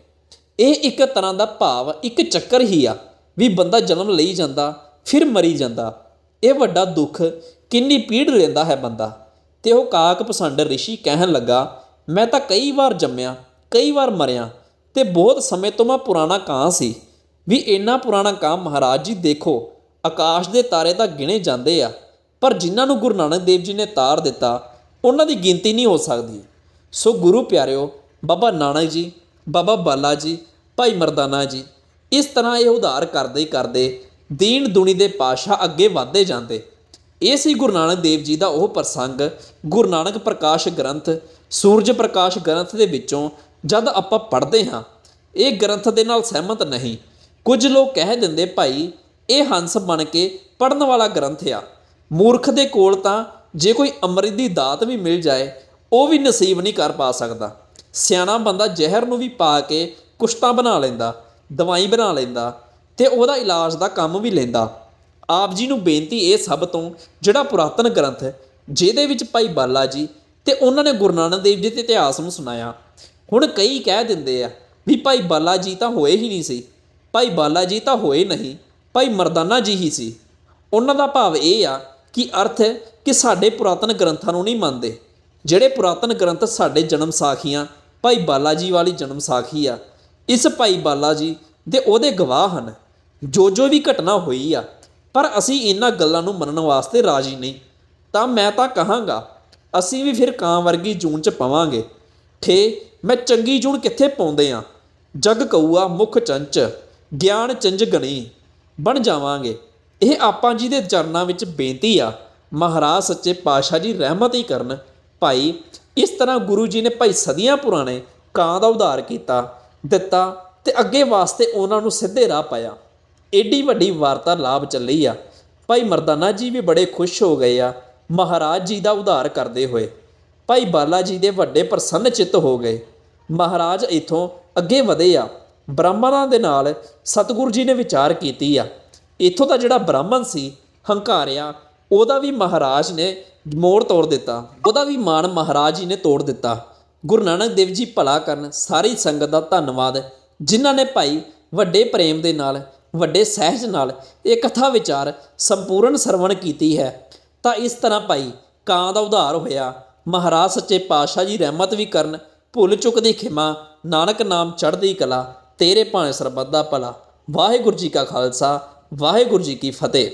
ਇਹ ਇੱਕ ਤਰ੍ਹਾਂ ਦਾ ਭਾਵ, ਇੱਕ ਚੱਕਰ ਹੀ ਆ, ਵੀ ਬੰਦਾ ਜਨਮ ਲਈ ਜਾਂਦਾ, ਫਿਰ ਮਰੀ ਜਾਂਦਾ। ਇਹ ਵੱਡਾ ਦੁੱਖ ਕਿੰਨੀ ਪੀੜ ਲੈਂਦਾ ਹੈ ਬੰਦਾ। ਤੇ ਉਹ ਕਾਕ ਪਸੰਦ ਰਿਸ਼ੀ ਕਹਿਣ ਲੱਗਾ, ਮੈਂ ਤਾਂ ਕਈ ਵਾਰ ਜੰਮਿਆ, ਕਈ ਵਾਰ ਮਰਿਆ, ਤੇ ਬਹੁਤ ਸਮੇਂ ਤੋਂ ਮੈਂ ਪੁਰਾਣਾ ਕਾਂ ਸੀ। ਵੀ ਇੰਨਾ ਪੁਰਾਣਾ ਕਾਂ ਮਹਾਰਾਜ ਜੀ ਦੇਖੋ, ਆਕਾਸ਼ ਦੇ ਤਾਰੇ ਤਾਂ ਗਿਣੇ ਜਾਂਦੇ ਆ, ਪਰ ਜਿਨ੍ਹਾਂ ਨੂੰ ਗੁਰੂ ਨਾਨਕ ਦੇਵ ਜੀ ਨੇ ਤਾਰ ਦਿੱਤਾ, ਉਹਨਾਂ ਦੀ ਗਿਣਤੀ ਨਹੀਂ ਹੋ ਸਕਦੀ। ਸੋ ਗੁਰੂ ਪਿਆਰਿਓ, ਬਾਬਾ ਨਾਨਕ ਜੀ, ਬਾਬਾ ਬਾਲਾ ਜੀ, ਭਾਈ ਮਰਦਾਨਾ ਜੀ, ਇਸ ਤਰ੍ਹਾਂ ਇਹ ਉਧਾਰ ਕਰਦੇ ਕਰਦੇ ਦੀਨ ਦੁਨੀ ਦੇ ਪਾਸ਼ਾ ਅੱਗੇ ਵਧਦੇ ਜਾਂਦੇ। ਇਹ ਸੀ ਗੁਰੂ ਨਾਨਕ ਦੇਵ ਜੀ ਦਾ ਉਹ ਪ੍ਰਸੰਗ। ਗੁਰੂ ਨਾਨਕ ਪ੍ਰਕਾਸ਼ ਗ੍ਰੰਥ, ਸੂਰਜ ਪ੍ਰਕਾਸ਼ ਗ੍ਰੰਥ ਦੇ ਵਿੱਚੋਂ ਜਦ ਆਪਾਂ ਪੜ੍ਹਦੇ ਹਾਂ, ਇਹ ਗ੍ਰੰਥ ਦੇ ਨਾਲ ਸਹਿਮਤ ਨਹੀਂ। ਕੁਝ ਲੋਕ ਕਹਿ ਦਿੰਦੇ, ਭਾਈ, ਇਹ ਹੰਸ ਬਣ ਕੇ ਪੜਨ ਵਾਲਾ ਗ੍ਰੰਥ ਆ। ਮੂਰਖ ਦੇ ਕੋਲ ਤਾਂ ਜੇ ਕੋਈ ਅੰਮ੍ਰਿਤ ਦੀ ਦਾਤ ਵੀ ਮਿਲ ਜਾਏ, ਉਹ ਵੀ ਨਸੀਬ ਨਹੀਂ ਕਰ ਪਾ ਸਕਦਾ। ਸਿਆਣਾ ਬੰਦਾ ਜ਼ਹਿਰ ਨੂੰ ਵੀ ਪਾ ਕੇ ਕੁਸ਼ਤਾ ਬਣਾ ਲੈਂਦਾ, ਦਵਾਈ ਬਣਾ ਲੈਂਦਾ ਅਤੇ ਉਹਦਾ ਇਲਾਜ ਦਾ ਕੰਮ ਵੀ ਲੈਂਦਾ। ਆਪ ਜੀ ਨੂੰ ਬੇਨਤੀ ਇਹ ਸਭ ਤੋਂ, ਜਿਹੜਾ ਪੁਰਾਤਨ ਗ੍ਰੰਥ ਜਿਹਦੇ ਵਿੱਚ ਭਾਈ ਬਾਲਾ ਜੀ ਅਤੇ ਉਹਨਾਂ ਨੇ ਗੁਰੂ ਨਾਨਕ ਦੇਵ ਜੀ ਦੇ ਇਤਿਹਾਸ ਨੂੰ ਸੁਣਾਇਆ। ਹੁਣ ਕਈ ਕਹਿ ਦਿੰਦੇ ਆ ਵੀ ਭਾਈ ਬਾਲਾ ਜੀ ਤਾਂ ਹੋਏ ਹੀ ਨਹੀਂ ਸੀ। ਭਾਈ ਬਾਲਾ ਜੀ ਤਾਂ ਹੋਏ ਨਹੀਂ, ਭਾਈ ਮਰਦਾਨਾ ਜੀ ਹੀ ਸੀ। ਉਹਨਾਂ ਦਾ ਭਾਵ ਇਹ ਆ ਕਿ ਅਰਥ ਕਿ ਸਾਡੇ ਪੁਰਾਤਨ ਗ੍ਰੰਥਾਂ ਨੂੰ ਨਹੀਂ ਮੰਨਦੇ। ਜਿਹੜੇ ਪੁਰਾਤਨ ਗ੍ਰੰਥ ਸਾਡੇ ਜਨਮ ਸਾਖੀਆਂ, ਭਾਈ ਬਾਲਾ ਜੀ ਵਾਲੀ ਜਨਮ ਸਾਖੀ ਆ, ਇਸ ਭਾਈ ਬਾਲਾ ਜੀ ਦੇ ਉਹਦੇ ਗਵਾਹ ਹਨ। ਜੋ ਜੋ ਵੀ ਘਟਨਾ ਹੋਈ ਆ, ਪਰ ਅਸੀਂ ਇਹਨਾਂ ਗੱਲਾਂ ਨੂੰ ਮੰਨਣ ਵਾਸਤੇ ਰਾਜੀ ਨਹੀਂ। ਤਾਂ ਮੈਂ ਤਾਂ ਕਹਾਂਗਾ, ਅਸੀਂ ਵੀ ਫਿਰ ਕਾਂ ਵਰਗੀ ਜੂਨ ਚ ਪਵਾਂਗੇ। ਠੇ, ਮੈਂ ਚੰਗੀ ਜੂਨ ਕਿੱਥੇ ਪਾਉਂਦੇ ਆ? ਜਗ ਕਊਆ ਮੁਖ ਚੰਚ, ਗਿਆਨ ਚੰਜ ਗਣੀ, ਬਣ ਜਾਵਾਂਗੇ। ਇਹ ਆਪਾਂ ਜੀ ਦੇ ਚਰਨਾਂ ਵਿੱਚ ਬੇਨਤੀ ਆ, ਮਹਾਰਾਜ ਸੱਚੇ ਪਾਤਸ਼ਾਹ ਜੀ ਰਹਿਮਤ ਹੀ ਕਰਨ। ਭਾਈ, ਇਸ ਤਰ੍ਹਾਂ ਗੁਰੂ ਜੀ ਨੇ ਭਾਈ ਸਦੀਆਂ ਪੁਰਾਣੇ ਕਾਂ ਦਾ ਉਧਾਰ ਕੀਤਾ, ਦਿੱਤਾ ਤੇ ਅੱਗੇ ਵਾਸਤੇ ਉਹਨਾਂ ਨੂੰ ਸਿੱਧੇ ਰਾਹ ਪਾਇਆ। ਏਡੀ ਵੱਡੀ ਵਾਰਤਾ ਲਾਭ ਚੱਲੀ ਆ। ਭਾਈ ਮਰਦਾਨਾ ਜੀ ਵੀ ਬੜੇ ਖੁਸ਼ ਹੋ ਗਏ ਆ। ਮਹਾਰਾਜ ਜੀ ਦਾ ਉਧਾਰ ਕਰਦੇ ਹੋਏ ਭਾਈ ਬਾਲਾ ਜੀ ਦੇ ਵੱਡੇ ਪ੍ਰਸੰਨ ਚਿੱਤ ਹੋ ਗਏ। ਮਹਾਰਾਜ ਇਥੋਂ ਅੱਗੇ ਵਧੇ ਆ। ਬ੍ਰਾਹਮਣਾਂ ਦੇ ਨਾਲ ਸਤਿਗੁਰੂ ਜੀ ਨੇ ਵਿਚਾਰ ਕੀਤੀ ਆ। ਇਥੋਂ ਦਾ ਜਿਹੜਾ ਬ੍ਰਾਹਮਣ ਸੀ, ਹੰਕਾਰਿਆ, ਉਹਦਾ ਵੀ ਮਹਾਰਾਜ ਨੇ ਮੋੜ ਤੋੜ ਦਿੱਤਾ। ਉਹਦਾ ਵੀ ਮਾਣ ਮਹਾਰਾਜ ਜੀ ਨੇ ਤੋੜ ਦਿੱਤਾ। ਗੁਰੂ ਨਾਨਕ ਦੇਵ ਜੀ ਭਲਾ ਕਰਨ ਸਾਰੀ ਸੰਗਤ ਦਾ ਧੰਨਵਾਦ, ਜਿਨ੍ਹਾਂ ਨੇ ਭਾਈ ਵੱਡੇ ਪ੍ਰੇਮ ਦੇ ਨਾਲ ਵੱਡੇ ਸਹਿਜ ਨਾਲ ਇਹ ਕਥਾ ਵਿਚਾਰ ਸੰਪੂਰਨ ਸਰਵਣ ਕੀਤੀ ਹੈ। ਤਾਂ ਇਸ ਤਰ੍ਹਾਂ ਭਾਈ ਕਾਂ ਦਾ ਉਧਾਰ ਹੋਇਆ। ਮਹਾਰਾਜ ਸੱਚੇ ਪਾਤਸ਼ਾਹ ਜੀ ਰਹਿਮਤ ਵੀ ਕਰਨ, ਭੁੱਲ ਚੁੱਕ ਦੀ ਖਿਮਾ, ਨਾਨਕ ਨਾਮ ਚੜ੍ਹਦੀ ਕਲਾ, ਤੇਰੇ ਭਾਣੇ ਸਰਬੱਤ ਦਾ ਭਲਾ। ਵਾਹਿਗੁਰੂ ਜੀ ਕਾ ਖਾਲਸਾ, ਵਾਹਿਗੁਰੂ ਜੀ ਕੀ ਫਤਿਹ।